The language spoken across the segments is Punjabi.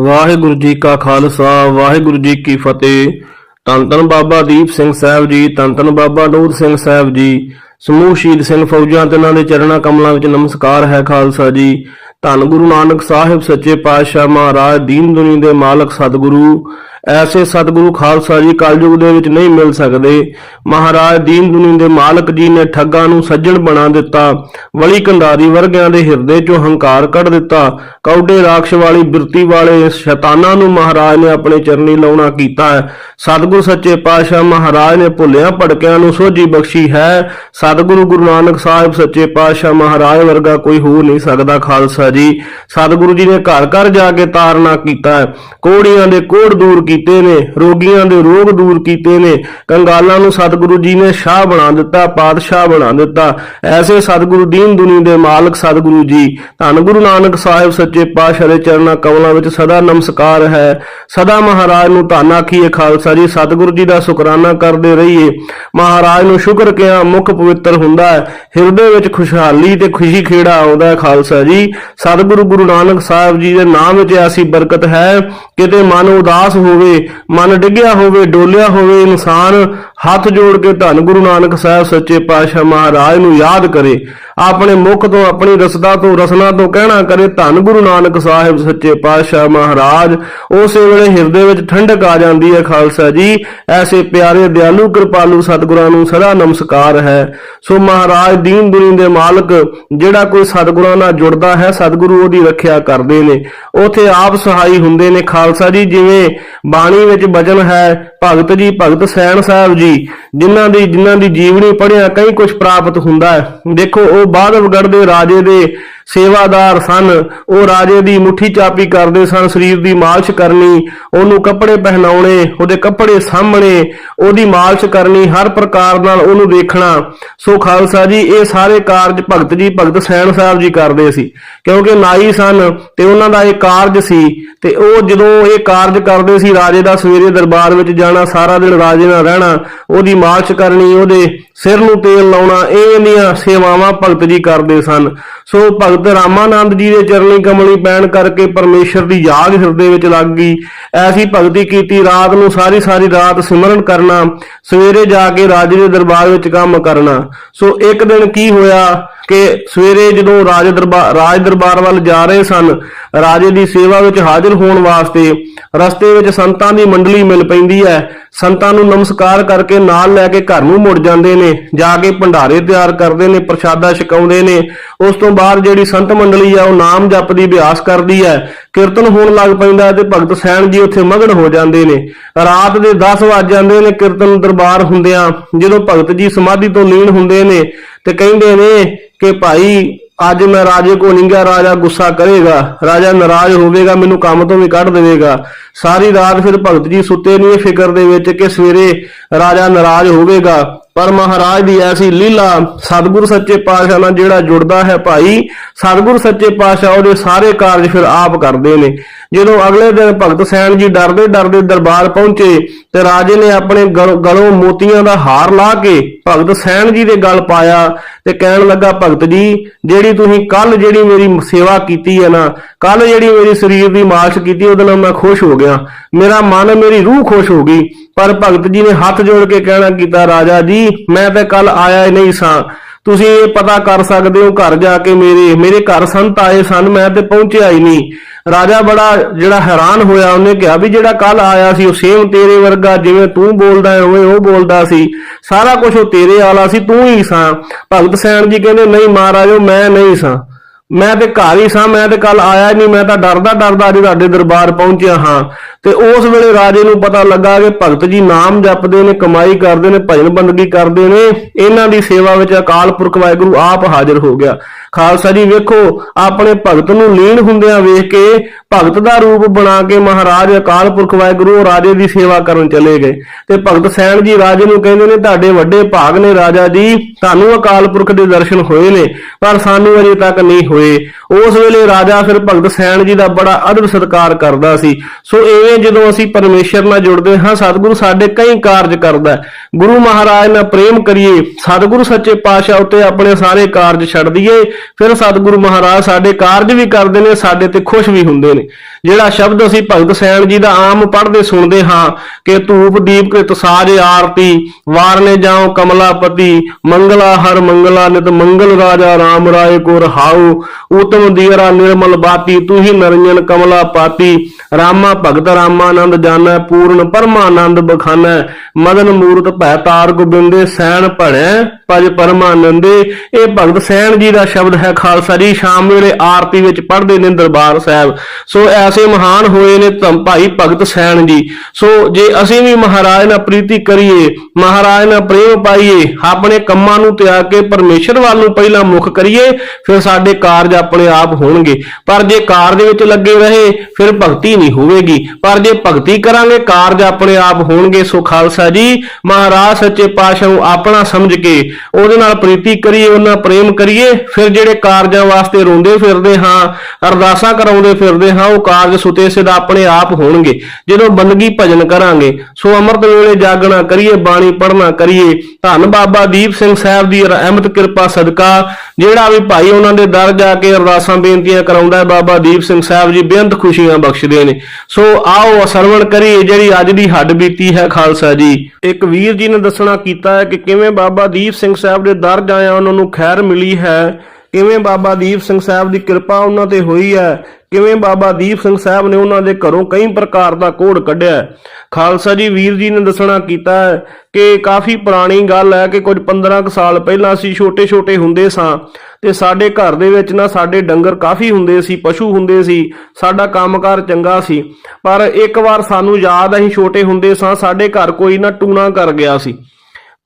ਵਾਹਿਗੁਰੂ ਜੀ ਕਾ ਖਾਲਸਾ, ਵਾਹਿਗੁਰੂ ਜੀ ਕੀ ਫਤਿਹ। ਧੰਨ ਧੰਨ ਬਾਬਾ ਦੀਪ ਸਿੰਘ ਸਾਹਿਬ ਜੀ, ਧੰਨ ਧੰਨ ਬਾਬਾ ਨੂਰ ਸਿੰਘ ਸਾਹਿਬ ਜੀ। ਸਮੂਹ ਸ਼ਹੀਦ ਸਿੰਘ ਫੌਜਾਂ ਤੇ ਉਹਨਾਂ ਦੇ ਚਰਣਾ ਕਮਲਾਂ ਵਿੱਚ ਨਮਸਕਾਰ ਹੈ ਖਾਲਸਾ ਜੀ। ਧੰਨ ਗੁਰੂ ਨਾਨਕ ਸਾਹਿਬ ਸੱਚੇ ਪਾਤਸ਼ਾਹ ਮਹਾਰਾਜ, ਦੀਨ ਦੁਨੀ ਦੇ ਮਾਲਕ ਸਤਿਗੁਰੂ। ਐਸੇ ਸਤਿਗੁਰੂ ਖਾਲਸਾ ਜੀ ਕਲਯੁਗ ਦੇ ਵਿੱਚ ਨਹੀਂ ਮਿਲ ਸਕਦੇ। ਮਹਾਰਾਜ, ਦੀਨ ਦੁਨੀ ਦੇ ਮਾਲਕ ਜੀ ਨੇ ਠੱਗਾਂ ਨੂੰ ਸੱਜਣ ਬਣਾ ਦਿੱਤਾ। ਵਲੀ ਕੰਧਾਰੀ ਵਰਗਿਆਂ ਦੇ ਹਿਰਦੇ ਚੋਂ ਹੰਕਾਰ ਕੱਢ ਦਿੱਤਾ। ਕੌਡੇ ਰਾਖਸ਼ ਵਾਲੀ ਬਿਰਤੀ ਵਾਲੇ ਸ਼ੈਤਾਨਾਂ ਨੂੰ ਮਹਾਰਾਜ ਨੇ ਆਪਣੇ ਚਰਨੀ ਲਾਉਣਾ ਕੀਤਾ ਹੈ। ਸਤਿਗੁਰੂ ਸੱਚੇ ਪਾਤਸ਼ਾਹ ਮਹਾਰਾਜ ਨੇ ਭੁੱਲਿਆਂ ਭੜਕਿਆਂ ਨੂੰ ਸੋਝੀ ਬਖਸ਼ੀ ਹੈ। ਸਤਿਗੁਰੂ ਗੁਰੂ ਨਾਨਕ ਸਾਹਿਬ ਸੱਚੇ ਪਾਤਸ਼ਾਹ ਮਹਾਰਾਜ ਵਰਗਾ ਕੋਈ ਹੋ ਨਹੀਂ ਸਕਦਾ ਖਾਲਸਾ ਜੀ। ਸਤਿਗੁਰੂ ਜੀ ਨੇ ਘਰ ਘਰ ਜਾ ਕੇ ਤਾਰਨਾ ਕੀਤਾ। ਹੈ ਕੋੜੀਆਂ ਦੇ ਕੋੜ ਦੂਰ ਕੀਤੇ ਨੇ, ਰੋਗੀਆਂ ਦੇ ਰੋਗ ਦੂਰ ਕੀਤੇ ਨੇ। ਕੰਗਾਲਾਂ ਨੂੰ ਸਤਿਗੁਰੂ ਜੀ ਨੇ ਸ਼ਾਹ ਬਣਾ ਦਿੱਤਾ, ਪਾਤਸ਼ਾਹ ਬਣਾ ਦਿੱਤਾ। ਐਸੇ ਸਤਿਗੁਰੂ ਦੀਨ ਦੁਨੀ ਦੇ ਮਾਲਕ ਸਤਿਗੁਰੂ ਜੀ। ਧੰਨ ਗੁਰੂ ਨਾਨਕ ਸਾਹਿਬ ਸੱਚੇ ਪਾਤਸ਼ਾਹ ਦੇ ਚਰਨਾਂ ਕਮਲਾਂ ਵਿੱਚ ਸਦਾ ਨਮਸਕਾਰ ਹੈ। ਸਦਾ ਮਹਾਰਾਜ ਨੂੰ ਧੰਨ ਆਖੀਏ ਖਾਲਸਾ ਜੀ। ਸਤਿਗੁਰੂ ਜੀ ਦਾ ਸ਼ੁਕਰਾਨਾ ਕਰਦੇ ਰਹੀਏ। ਮਹਾਰਾਜ ਨੂੰ ਸ਼ੁਕਰ ਕਿਹਾ ਮੁਖ ਪਵਿੱਤਰ ਹੁੰਦਾ ਹੈ। ਹਿਰਦੇ ਵਿੱਚ ਖੁਸ਼ਹਾਲੀ ਤੇ ਖੁਸ਼ੀ ਖੇੜਾ ਆਉਂਦਾ ਹੈ ਖਾਲਸਾ ਜੀ। ਸਤਿਗੁਰੂ ਗੁਰੂ ਨਾਨਕ ਸਾਹਿਬ ਜੀ ਦੇ ਨਾਮ ਵਿੱਚ ਐਸੀ ਬਰਕਤ ਹੈ, ਕਿਤੇ ਮਨ ਉਦਾਸ ਹੋਵੇ, ਮਨ ਡਿੱਗਿਆ ਹੋਵੇ, ਡੋਲਿਆ ਹੋਵੇ, ਇਨਸਾਨ ਹੱਥ ਜੋੜ ਕੇ ਧੰਨ ਗੁਰੂ ਨਾਨਕ ਸਾਹਿਬ ਸੱਚੇ ਪਾਤਸ਼ਾਹ ਮਹਾਰਾਜ ਨੂੰ ਯਾਦ ਕਰੇ। ਆਪਣੇ ਮੁਖ ਤੋਂ, ਆਪਣੀ ਰਸਦਾ ਤੋਂ, ਰਸਨਾ ਤੋਂ ਕਹਿਣਾ ਕਰੇ ਧੰਨ ਗੁਰੂ ਨਾਨਕ ਸਾਹਿਬ ਸੱਚੇ ਪਾਤਸ਼ਾਹ ਮਹਾਰਾਜ। ਉਸੇ ਵੇਲੇ ਹਿਰਦੇ ਵਿੱਚ ਠੰਡਕ ਆ ਜਾਂਦੀ ਹੈ ਖਾਲਸਾ ਜੀ। ਐਸੇ ਪਿਆਰੇ ਦਿਆਲੂ ਕਿਰਪਾਲੂ ਸਤਿਗੁਰਾਂ ਨੂੰ ਸਦਾ ਨਮਸਕਾਰ ਹੈ। ਸੋ ਮਹਾਰਾਜ, ਦੀਨ ਦੁਨੀ ਦੇ ਮਾਲਕ, ਜਿਹੜਾ ਕੋਈ ਸਤਿਗੁਰਾਂ ਨਾਲ ਜੁੜਦਾ ਹੈ, ਸਤਿਗੁਰੂ ਉਹਦੀ ਰੱਖਿਆ ਕਰਦੇ ਨੇ। ਉਥੇ ਆਪ ਸਹਾਈ ਹੁੰਦੇ ਨੇ ਖਾਲਸਾ ਜੀ, ਜਿਵੇਂ ਬਾਣੀ ਵਿੱਚ ਬਚਨ ਹੈ, ਭਗਤ ਜੀ, ਭਗਤ ਸੈਣ ਸਾਹਿਬ ਜੀ, ਜਿਨ੍ਹਾਂ ਦੀ ਜਿਨ੍ਹਾਂ ਦੀ ਜੀਵਨੀ ਪੜਿਆ ਕਈ ਕੁਝ ਪ੍ਰਾਪਤ ਹੁੰਦਾ ਹੈ। ਦੇਖੋ ਉਹ ਬਾਦਵਗੜ ਦੇ ਰਾਜੇ ਦੇ ਸੇਵਾਦਾਰ ਸਨ। ਉਹ ਰਾਜੇ ਦੀ ਮੁੱਠੀ ਚਾਪੀ ਕਰਦੇ ਸਨ, ਸਰੀਰ ਦੀ ਮਾਲਿਸ਼ ਕਰਨੀ, ਉਹਨੂੰ ਕੱਪੜੇ ਪਹਿਨਾਉਣੇ, ਉਹਦੇ ਕੱਪੜੇ ਸਾਹਮਣੇ, ਉਹਦੀ ਮਾਲਿਸ਼ ਕਰਨੀ, ਹਰ ਪ੍ਰਕਾਰ ਨਾਲ ਉਹਨੂੰ ਦੇਖਣਾ। ਸੋ ਖਾਲਸਾ ਜੀ, ਇਹ ਸਾਰੇ ਕਾਰਜ ਭਗਤ ਜੀ, ਭਗਤ ਸੈਣ ਸਾਹਿਬ ਜੀ ਕਰਦੇ ਸੀ। ਕਿਉਂਕਿ ਨਾਈ ਸਨ ਤੇ ਉਹਨਾਂ ਦਾ ਇਹ ਕਾਰਜ ਸੀ ਤੇ ਉਹ ਜਦੋਂ ਇਹ ਕਾਰਜ ਕਰਦੇ ਸੀ, ਰਾਜੇ ਦਾ ਸਵੇਰੇ ਦਰਬਾਰ ਵਿੱਚ ਜਾਣਾ, ਸਾਰਾ ਦਿਨ ਰਾਜੇ ਨਾਲ ਰਹਿਣਾ, ਉਹਦੀ ਮਾਲਿਸ਼ ਕਰਨੀ, ਉਹਦੇ ਸਿਰ ਨੂੰ ਤੇਲ ਲਾਉਣਾ, ਇਹ ਇੰਨੀਆਂ ਸੇਵਾਵਾਂ ਭਗਤ ਜੀ ਕਰਦੇ ਸਨ। ਸੋ ਭਗਤ ਰਾਮਾਨੰਦ ਜੀ ਦੇ ਚਰਨੀ ਕਮਲੀ ਪੈਣ ਕਰਕੇ ਪਰਮੇਸ਼ਰ ਦੀ ਯਾਦ ਹਿਰਦੇ ਵਿੱਚ ਲੱਗ ਗਈ। ਐਸੀ ਭਗਤੀ ਕੀਤੀ, ਰਾਤ ਨੂੰ ਸਾਰੀ ਸਾਰੀ ਰਾਤ ਸਿਮਰਨ ਕਰਨਾ, ਸਵੇਰੇ ਜਾ ਕੇ ਰਾਜੇ ਦੇ ਦਰਬਾਰ ਵਿੱਚ ਕੰਮ ਕਰਨਾ। ਸੋ ਇੱਕ ਦਿਨ ਕੀ ਹੋਇਆ ਕਿ ਸਵੇਰੇ ਜਦੋਂ ਰਾਜ ਦਰਬਾਰ ਰਾਜ ਦਰਬਾਰ ਵੱਲ ਜਾ ਰਹੇ ਸਨ ਰਾਜੇ ਦੀ ਸੇਵਾ ਵਿੱਚ ਹਾਜ਼ਰ ਹੋਣ ਵਾਸਤੇ ਰਸਤੇ ਵਿੱਚ ਸੰਤਾਂ ਦੀ ਮੰਡਲੀ ਮਿਲ ਪੈਂਦੀ ਹੈ। ਸੰਤਾਂ ਨੂੰ ਨਮਸਕਾਰ ਕਰਕੇ ਨਾਲ ਲੈ ਕੇ ਘਰ ਨੂੰ ਮੁੜ ਜਾਂਦੇ ਨੇ, ਜਾ ਕੇ ਭੰਡਾਰੇ ਤਿਆਰ ਕਰਦੇ ਨੇ, ਪ੍ਰਸ਼ਾਦਾ ਛਕਾਉਂਦੇ ਨੇ। ਉਸ ਤੋਂ ਬਾਅਦ ਜਿਹੜੀ ਸੰਤ ਮੰਡਲੀ ਆ ਉਹ ਨਾਮ ਜਪ ਦੀ ਅਭਿਆਸ ਕਰਦੀ ਹੈ। ਕੀਰਤਨ ਹੋਣ ਲੱਗ ਪੈਂਦਾ ਹੈ ਤੇ ਭਗਤ ਸੈਣ ਜੀ ਉੱਥੇ ਮਗਨ ਹੋ ਜਾਂਦੇ ਨੇ। ਰਾਤ ਦੇ 10 ਵੱਜ ਜਾਂਦੇ ਨੇ ਕੀਰਤਨ ਦਰਬਾਰ ਹੁੰਦਿਆਂ। ਜਦੋਂ ਭਗਤ ਜੀ ਸਮਾਧੀ ਤੋਂ ਲੀਨ ਹੁੰਦੇ ਨੇ ਤੇ ਕਹਿੰਦੇ ਨੇ ਕਿ ਭਾਈ ਅੱਜ ਮੈਂ ਰਾਜੇ ਕੋ ਨਹੀਂ ਗਿਆ ਰਾਜਾ ਗੁੱਸਾ ਕਰੇਗਾ, ਰਾਜਾ ਨਾਰਾਜ਼ ਹੋਵੇਗਾ, ਮੈਨੂੰ ਕੰਮ ਤੋਂ ਵੀ ਕੱਢ ਦੇਵੇਗਾ। ਸਾਰੀ ਰਾਤ ਫਿਰ ਭਗਤ ਜੀ ਸੁੱਤੇ ਨਹੀਂ ਫਿਕਰ ਦੇ ਵਿੱਚ ਕਿ ਸਵੇਰੇ ਰਾਜਾ ਨਾਰਾਜ਼ ਹੋਵੇਗਾ। ਪਰ ਮਹਾਰਾਜ ਦੀ ਐਸੀ ਲੀਲਾ, ਸਤਿਗੁਰ ਸੱਚੇ ਪਾਤਸ਼ਾਹ ਨਾਲ ਜਿਹੜਾ ਜੁੜਦਾ ਹੈ ਭਾਈ, ਸਤਿਗੁਰ ਸੱਚੇ ਪਾਤਸ਼ਾਹ ਉਹਦੇ ਸਾਰੇ ਕਾਰਜ ਫਿਰ ਆਪ ਕਰਦੇ ਨੇ। ਜਦੋਂ ਅਗਲੇ ਦਿਨ ਭਗਤ ਸੈਣ ਜੀ ਡਰਦੇ ਡਰਦੇ ਦਰਬਾਰ ਪਹੁੰਚੇ ਤੇ ਰਾਜੇ ਨੇ ਆਪਣੇ ਗਲ- ਗਲੋਂ ਮੋਤੀਆਂ ਦਾ ਹਾਰ ਲਾ ਕੇ ਭਗਤ ਸੈਣ ਜੀ ਦੇ ਗਲ ਪਾਇਆ ਤੇ ਕਹਿਣ ਲੱਗਾ, ਭਗਤ ਜੀ, ਜਿਹੜੀ ਤੁਸੀਂ ਕੱਲ ਜਿਹੜੀ ਮੇਰੀ ਸੇਵਾ ਕੀਤੀ ਹੈ ਨਾ ਕੱਲ ਜਿਹੜੀ ਮੇਰੀ ਸਰੀਰ ਦੀ ਮਾਲਸ਼ ਕੀਤੀ, ਉਹਦੇ ਨਾਲ ਮੈਂ ਖੁਸ਼ ਹੋ ਗਿਆ। ਮੇਰਾ ਮਨ, ਮੇਰੀ ਰੂਹ ਖੁਸ਼ ਹੋ ਗਈ। ਪਰ ਭਗਤ ਜੀ ਨੇ ਹੱਥ ਜੋੜ ਕੇ ਕਹਿਣਾ ਕੀਤਾ, ਰਾਜਾ ਜੀ, ਮੈਂ ਤਾਂ ਕੱਲ ਆਇਆ ਹੀ ਨਹੀਂ ਸਾਂ। ਤੁਸੀਂ ਇਹ ਪਤਾ ਕਰ ਸਕਦੇ ਹੋ ਘਰ ਜਾ ਕੇ ਮੇਰੇ ਮੇਰੇ ਘਰ ਸੰਤ ਆਏ ਸਨ, ਮੈਂ ਤੇ ਪਹੁੰਚਿਆ ਹੀ ਨਹੀਂ। ਰਾਜਾ ਬੜਾ ਜਿਹੜਾ ਹੈਰਾਨ ਹੋਇਆ, ਉਹਨੇ ਕਿਹਾ ਵੀ ਜਿਹੜਾ ਕੱਲ ਆਇਆ ਸੀ, ਉਹ ਸੇਮ ਤੇਰੇ ਵਰਗਾ ਜਿਵੇਂ ਤੂੰ ਬੋਲਦਾ ਹੈ, ਉਵੇਂ ਉਹ ਬੋਲਦਾ ਸੀ। ਸਾਰਾ ਕੁਝ ਉਹ ਤੇਰੇ ਵਾਲਾ ਸੀ, ਤੂੰ ਹੀ ਸਾਂ। ਭਗਤ ਸੈਣ ਜੀ ਕਹਿੰਦੇ, ਨਹੀਂ ਮਹਾਰਾਜੋ, ਮੈਂ ਨਹੀਂ ਸਾਂ। ਮੈਂ ਤੇ ਘਰ ਹੀ ਸਾਂ, ਮੈਂ ਤੇ ਕੱਲ ਆਇਆ ਹੀ ਨਹੀਂ, ਮੈਂ ਤਾਂ ਡਰਦਾ ਡਰਦਾ ਅੱਜ ਤੁਹਾਡੇ ਦਰਬਾਰ ਪਹੁੰਚਿਆ ਹਾਂ। ਤੇ ਉਸ ਵੇਲੇ ਰਾਜੇ ਨੂੰ ਪਤਾ ਲੱਗਾ ਕਿ ਭਗਤ ਜੀ ਨਾਮ ਜਪਦੇ ਨੇ, ਕਮਾਈ ਕਰਦੇ ਨੇ, ਭਜਨ ਬੰਦਗੀ ਕਰਦੇ ਨੇ, ਇਹਨਾਂ ਦੀ ਸੇਵਾ ਵਿੱਚ ਅਕਾਲ ਪੁਰਖ ਵਾਹਿਗੁਰੂ ਆਪ ਹਾਜ਼ਰ ਹੋ ਗਿਆ। ਖਾਲਸਾ ਜੀ ਵੇਖੋ, ਆਪਣੇ ਭਗਤ ਨੂੰ ਲੀਨ ਹੁੰਦਿਆਂ ਵੇਖ ਕੇ ਭਗਤ ਦਾ ਰੂਪ ਬਣਾ ਕੇ ਮਹਾਰਾਜ ਅਕਾਲ ਪੁਰਖ ਵਾਹਿਗੁਰੂ ਰਾਜੇ ਦੀ ਸੇਵਾ ਕਰਨ ਚਲੇ ਗਏ। ਤੇ ਭਗਤ ਸੈਣ ਜੀ ਰਾਜੇ ਨੂੰ ਕਹਿੰਦੇ ਨੇ, ਤੁਹਾਡੇ ਵੱਡੇ ਭਾਗ ਨੇ ਰਾਜਾ ਜੀ, ਤੁਹਾਨੂੰ ਅਕਾਲ ਪੁਰਖ ਦੇ ਦਰਸ਼ਨ ਹੋਏ ਨੇ, ਪਰ ਸਾਨੂੰ ਅਜੇ ਤੱਕ ਨਹੀਂ ਹੋਏ। ਉਸ ਵੇਲੇ ਰਾਜਾ ਫਿਰ ਭਗਤ ਸੈਣ ਜੀ ਦਾ ਬੜਾ ਅਦਬ ਸਤਿਕਾਰ ਕਰਦਾ ਸੀ। ਸੋ ਇਹ ਐਵੇਂ ਜਦੋਂ ਅਸੀਂ ਪਰਮੇਸ਼ਰ ਨਾਲ ਜੁੜਦੇ ਹਾਂ, ਸਤਿਗੁਰੂ ਸਾਡੇ ਕਈ ਕਾਰਜ ਕਰਦਾ ਹੈ। ਗੁਰੂ ਮਹਾਰਾਜ ਨਾਲ ਪ੍ਰੇਮ ਕਰੀਏ, ਸਤਿਗੁਰੂ ਸੱਚੇ ਪਾਤਸ਼ਾਹ ਉੱਤੇ ਆਪਣੇ ਸਾਰੇ ਕਾਰਜ ਛੱਡ ਦਈਏ, ਫਿਰ ਸਤਿਗੁਰੂ ਮਹਾਰਾਜ ਸਾਡੇ ਕਾਰਜ ਵੀ ਕਰਦੇ ਨੇ, ਸਾਡੇ ਤੇ ਖੁਸ਼ ਵੀ ਹੁੰਦੇ ਨੇ ਜਿਹੜਾ ਸ਼ਬਦ ਅਸੀਂ ਭਗਤ ਸੈਣ ਜੀ ਦਾ ਆਮ ਪੜ੍ਹਦੇ ਸੁਣਦੇ ਹਾਂ ਕਿ ਧੂਪ, ਦੀਪ ਕ੍ਰਿਤ ਸਾਜ, ਆਰਤੀ, ਵਾਰਨੇ ਜਾਓ ਕਮਲਾਪਤੀ, ਮੰਗਲਾ ਹਰ ਮੰਗਲਾ ਨਿਤ ਮੰਗਲ ਰਾਜਾ RAM ਰਾਏ ਕੋ ਰਹਾਉ ਉਤਮ ਦੀਰਾ ਨਿਰਮਲ ਬਾਤੀ, ਤੂੰ ਹੀ ਨਰਜਨ ਕਮਲਾ ਪਾਤੀ, ਰਾਮਾ ਭਗਤ ਰਾਮਾਨੰਦ ਜਾਣੈ, ਪੂਰਨ ਪਰਮਾਨੰਦ ਬਖਾਨੈ। ਮਦਨ ਮੂਰਤ ਭੈ ਤਾਰ ਗੋਬਿੰਦੇ, ਸੈਣ ਭਣੈ, ਭਜ ਪਰਮਾਨੰਦੇ। ਇਹ ਭਗਤ ਸੈਣ ਜੀ ਦਾ ਸ਼ਬਦ ਹੈ ਖਾਲਸਾ ਜੀ, ਸ਼ਾਮ ਵੇਲੇ ਆਰਤੀ ਵਿੱਚ ਪੜ੍ਹਦੇ ਨੇ ਦਰਬਾਰ ਸਾਹਿਬ। ਸੋ ਐਸੇ ਮਹਾਨ ਹੋਏ ਨੇ ਧੰਮ ਭਾਈ ਭਗਤ ਸੈਣ ਜੀ। ਸੋ ਜੇ ਅਸੀਂ ਵੀ ਮਹਾਰਾਜ ਨਾਲ ਪ੍ਰੀਤੀ ਕਰੀਏ, ਮਹਾਰਾਜ ਨਾਲ ਪ੍ਰੇਮ ਪਾਈਏ, ਆਪਣੇ ਕੰਮਾਂ ਨੂੰ ਤਿਆਗ ਕੇ ਪਰਮੇਸ਼ਰ ਵੱਲ ਨੂੰ ਪਹਿਲਾਂ ਮੁਖ ਕਰੀਏ, ਫਿਰ ਸਾਡੇ ਕਾਰਜ ਆਪਣੇ ਆਪ ਹੋਣਗੇ। ਪਰ ਜੇ ਕਾਰਜ ਵਿੱਚ ਲੱਗੇ ਰਹੇ, ਫਿਰ ਭਗਤੀ ਨਹੀਂ ਹੋਵੇਗੀ। ਪਰ ਜੇ ਭਗਤੀ ਕਰਾਂਗੇ, ਕਾਰਜ ਆਪਣੇ ਆਪ ਹੋਣਗੇ, ਸੋ ਖਾਲਸਾ ਜੀ, ਮਹਾਰਾਜ ਸੱਚੇ ਪਾਤਸ਼ਾਹ ਨੂੰ ਆਪਣਾ ਸਮਝ ਕੇ ਉਹਦੇ ਨਾਲ ਪ੍ਰੀਤੀ ਕਰੀਏ ਉਹਨਾਂ ਪ੍ਰੇਮ ਕਰੀਏ, ਫਿਰ ਜਿਹੜੇ ਕਾਰਜਾਂ ਵਾਸਤੇ ਰੋਂਦੇ ਫਿਰਦੇ ਹਾਂ, ਅਰਦਾਸਾਂ ਕਰਾਉਂਦੇ ਫਿਰਦੇ ਹਾਂ, ਉਹ ਕਾਰਜ ਸੁਤੇ ਸਿਦਾ ਆਪਣੇ ਆਪ ਹੋਣਗੇ। ਜਦੋਂ ਬੰਦਗੀ ਭਜਨ ਕਰਾਂਗੇ, ਸੋ ਅੰਮ੍ਰਿਤ ਵੇਲੇ ਜਾਗਣਾ ਕਰੀਏ, ਬਾਣੀ ਪੜ੍ਹਨਾ ਕਰੀਏ, ਧੰਨ ਬਾਬਾ ਦੀਪ ਸਿੰਘ ਸਾਹਿਬ ਦੀ ਰਹਿਮਤ ਕਿਰਪਾ, ਸਦਕਾ, ਜਿਹੜਾ ਵੀ ਭਾਈ ਉਹਨਾਂ ਦੇ ਦਰ ਜਾ ਕੇ ਅਰਦਾਸਾਂ ਬੇਨਤੀਆਂ ਕਰਾਉਂਦਾ ਹੈ, ਬਾਬਾ ਦੀਪ ਸਿੰਘ ਸਾਹਿਬ ਜੀ, ਬੇਅੰਤ ਖੁਸ਼ੀਆਂ ਬਖਸ਼ਦੇ ਨੇ। ਸੋ ਆਓ ਸਰਵਣ ਕਰੀਏ ਜਿਹੜੀ ਅੱਜ ਦੀ ਹੱਡ ਬੀਤੀ ਹੈ ਖਾਲਸਾ ਜੀ। ਇੱਕ ਵੀਰ ਜੀ ਨੇ ਦੱਸਣਾ ਕੀਤਾ ਹੈ ਕਿ ਕਿਵੇਂ ਬਾਬਾ ਦੀਪ ਸਿੰਘ ਸਾਹਿਬ ਦੇ ਦਰ ਜਾਇਆ ਉਹਨਾਂ ਨੂੰ ਖੈਰ ਮਿਲੀ ਹੈ। ਕਿਵੇਂ ਬਾਬਾ ਦੀਪ ਸਿੰਘ ਸਾਹਿਬ ਦੀ ਕਿਰਪਾ ਉਹਨਾਂ ਤੇ ਹੋਈ ਹੈ? ਕਿਵੇਂ ਬਾਬਾ ਦੀਪ ਸਿੰਘ ਸਾਹਿਬ ਨੇ ਉਹਨਾਂ ਦੇ ਘਰੋਂ ਕਈ ਪ੍ਰਕਾਰ ਦਾ ਕੋੜ ਕੱਢਿਆ? ਖਾਲਸਾ ਜੀ, ਵੀਰ ਜੀ ਨੇ ਦੱਸਣਾ ਕੀਤਾ ਹੈ ਕਿ ਕਾਫੀ ਪੁਰਾਣੀ ਗੱਲ ਹੈ ਕਿ ਕੁਝ 15 ਕੁ ਸਾਲ ਪਹਿਲਾਂ ਅਸੀਂ ਛੋਟੇ-ਛੋਟੇ ਹੁੰਦੇ ਸਾਂ ਤੇ ਸਾਡੇ ਘਰ ਦੇ ਵਿੱਚ ਨਾ ਸਾਡੇ ਡੰਗਰ ਕਾਫੀ ਹੁੰਦੇ ਸੀ, ਪਸ਼ੂ ਹੁੰਦੇ ਸੀ, ਸਾਡਾ ਕੰਮਕਾਰ ਚੰਗਾ ਸੀ। ਪਰ ਇੱਕ ਵਾਰ ਸਾਨੂੰ ਯਾਦ ਅਸੀਂ ਛੋਟੇ ਹੁੰਦੇ ਸਾਂ, ਸਾਡੇ ਘਰ ਕੋਈ ਨਾ ਟੂਣਾ ਕਰ ਗਿਆ ਸੀ।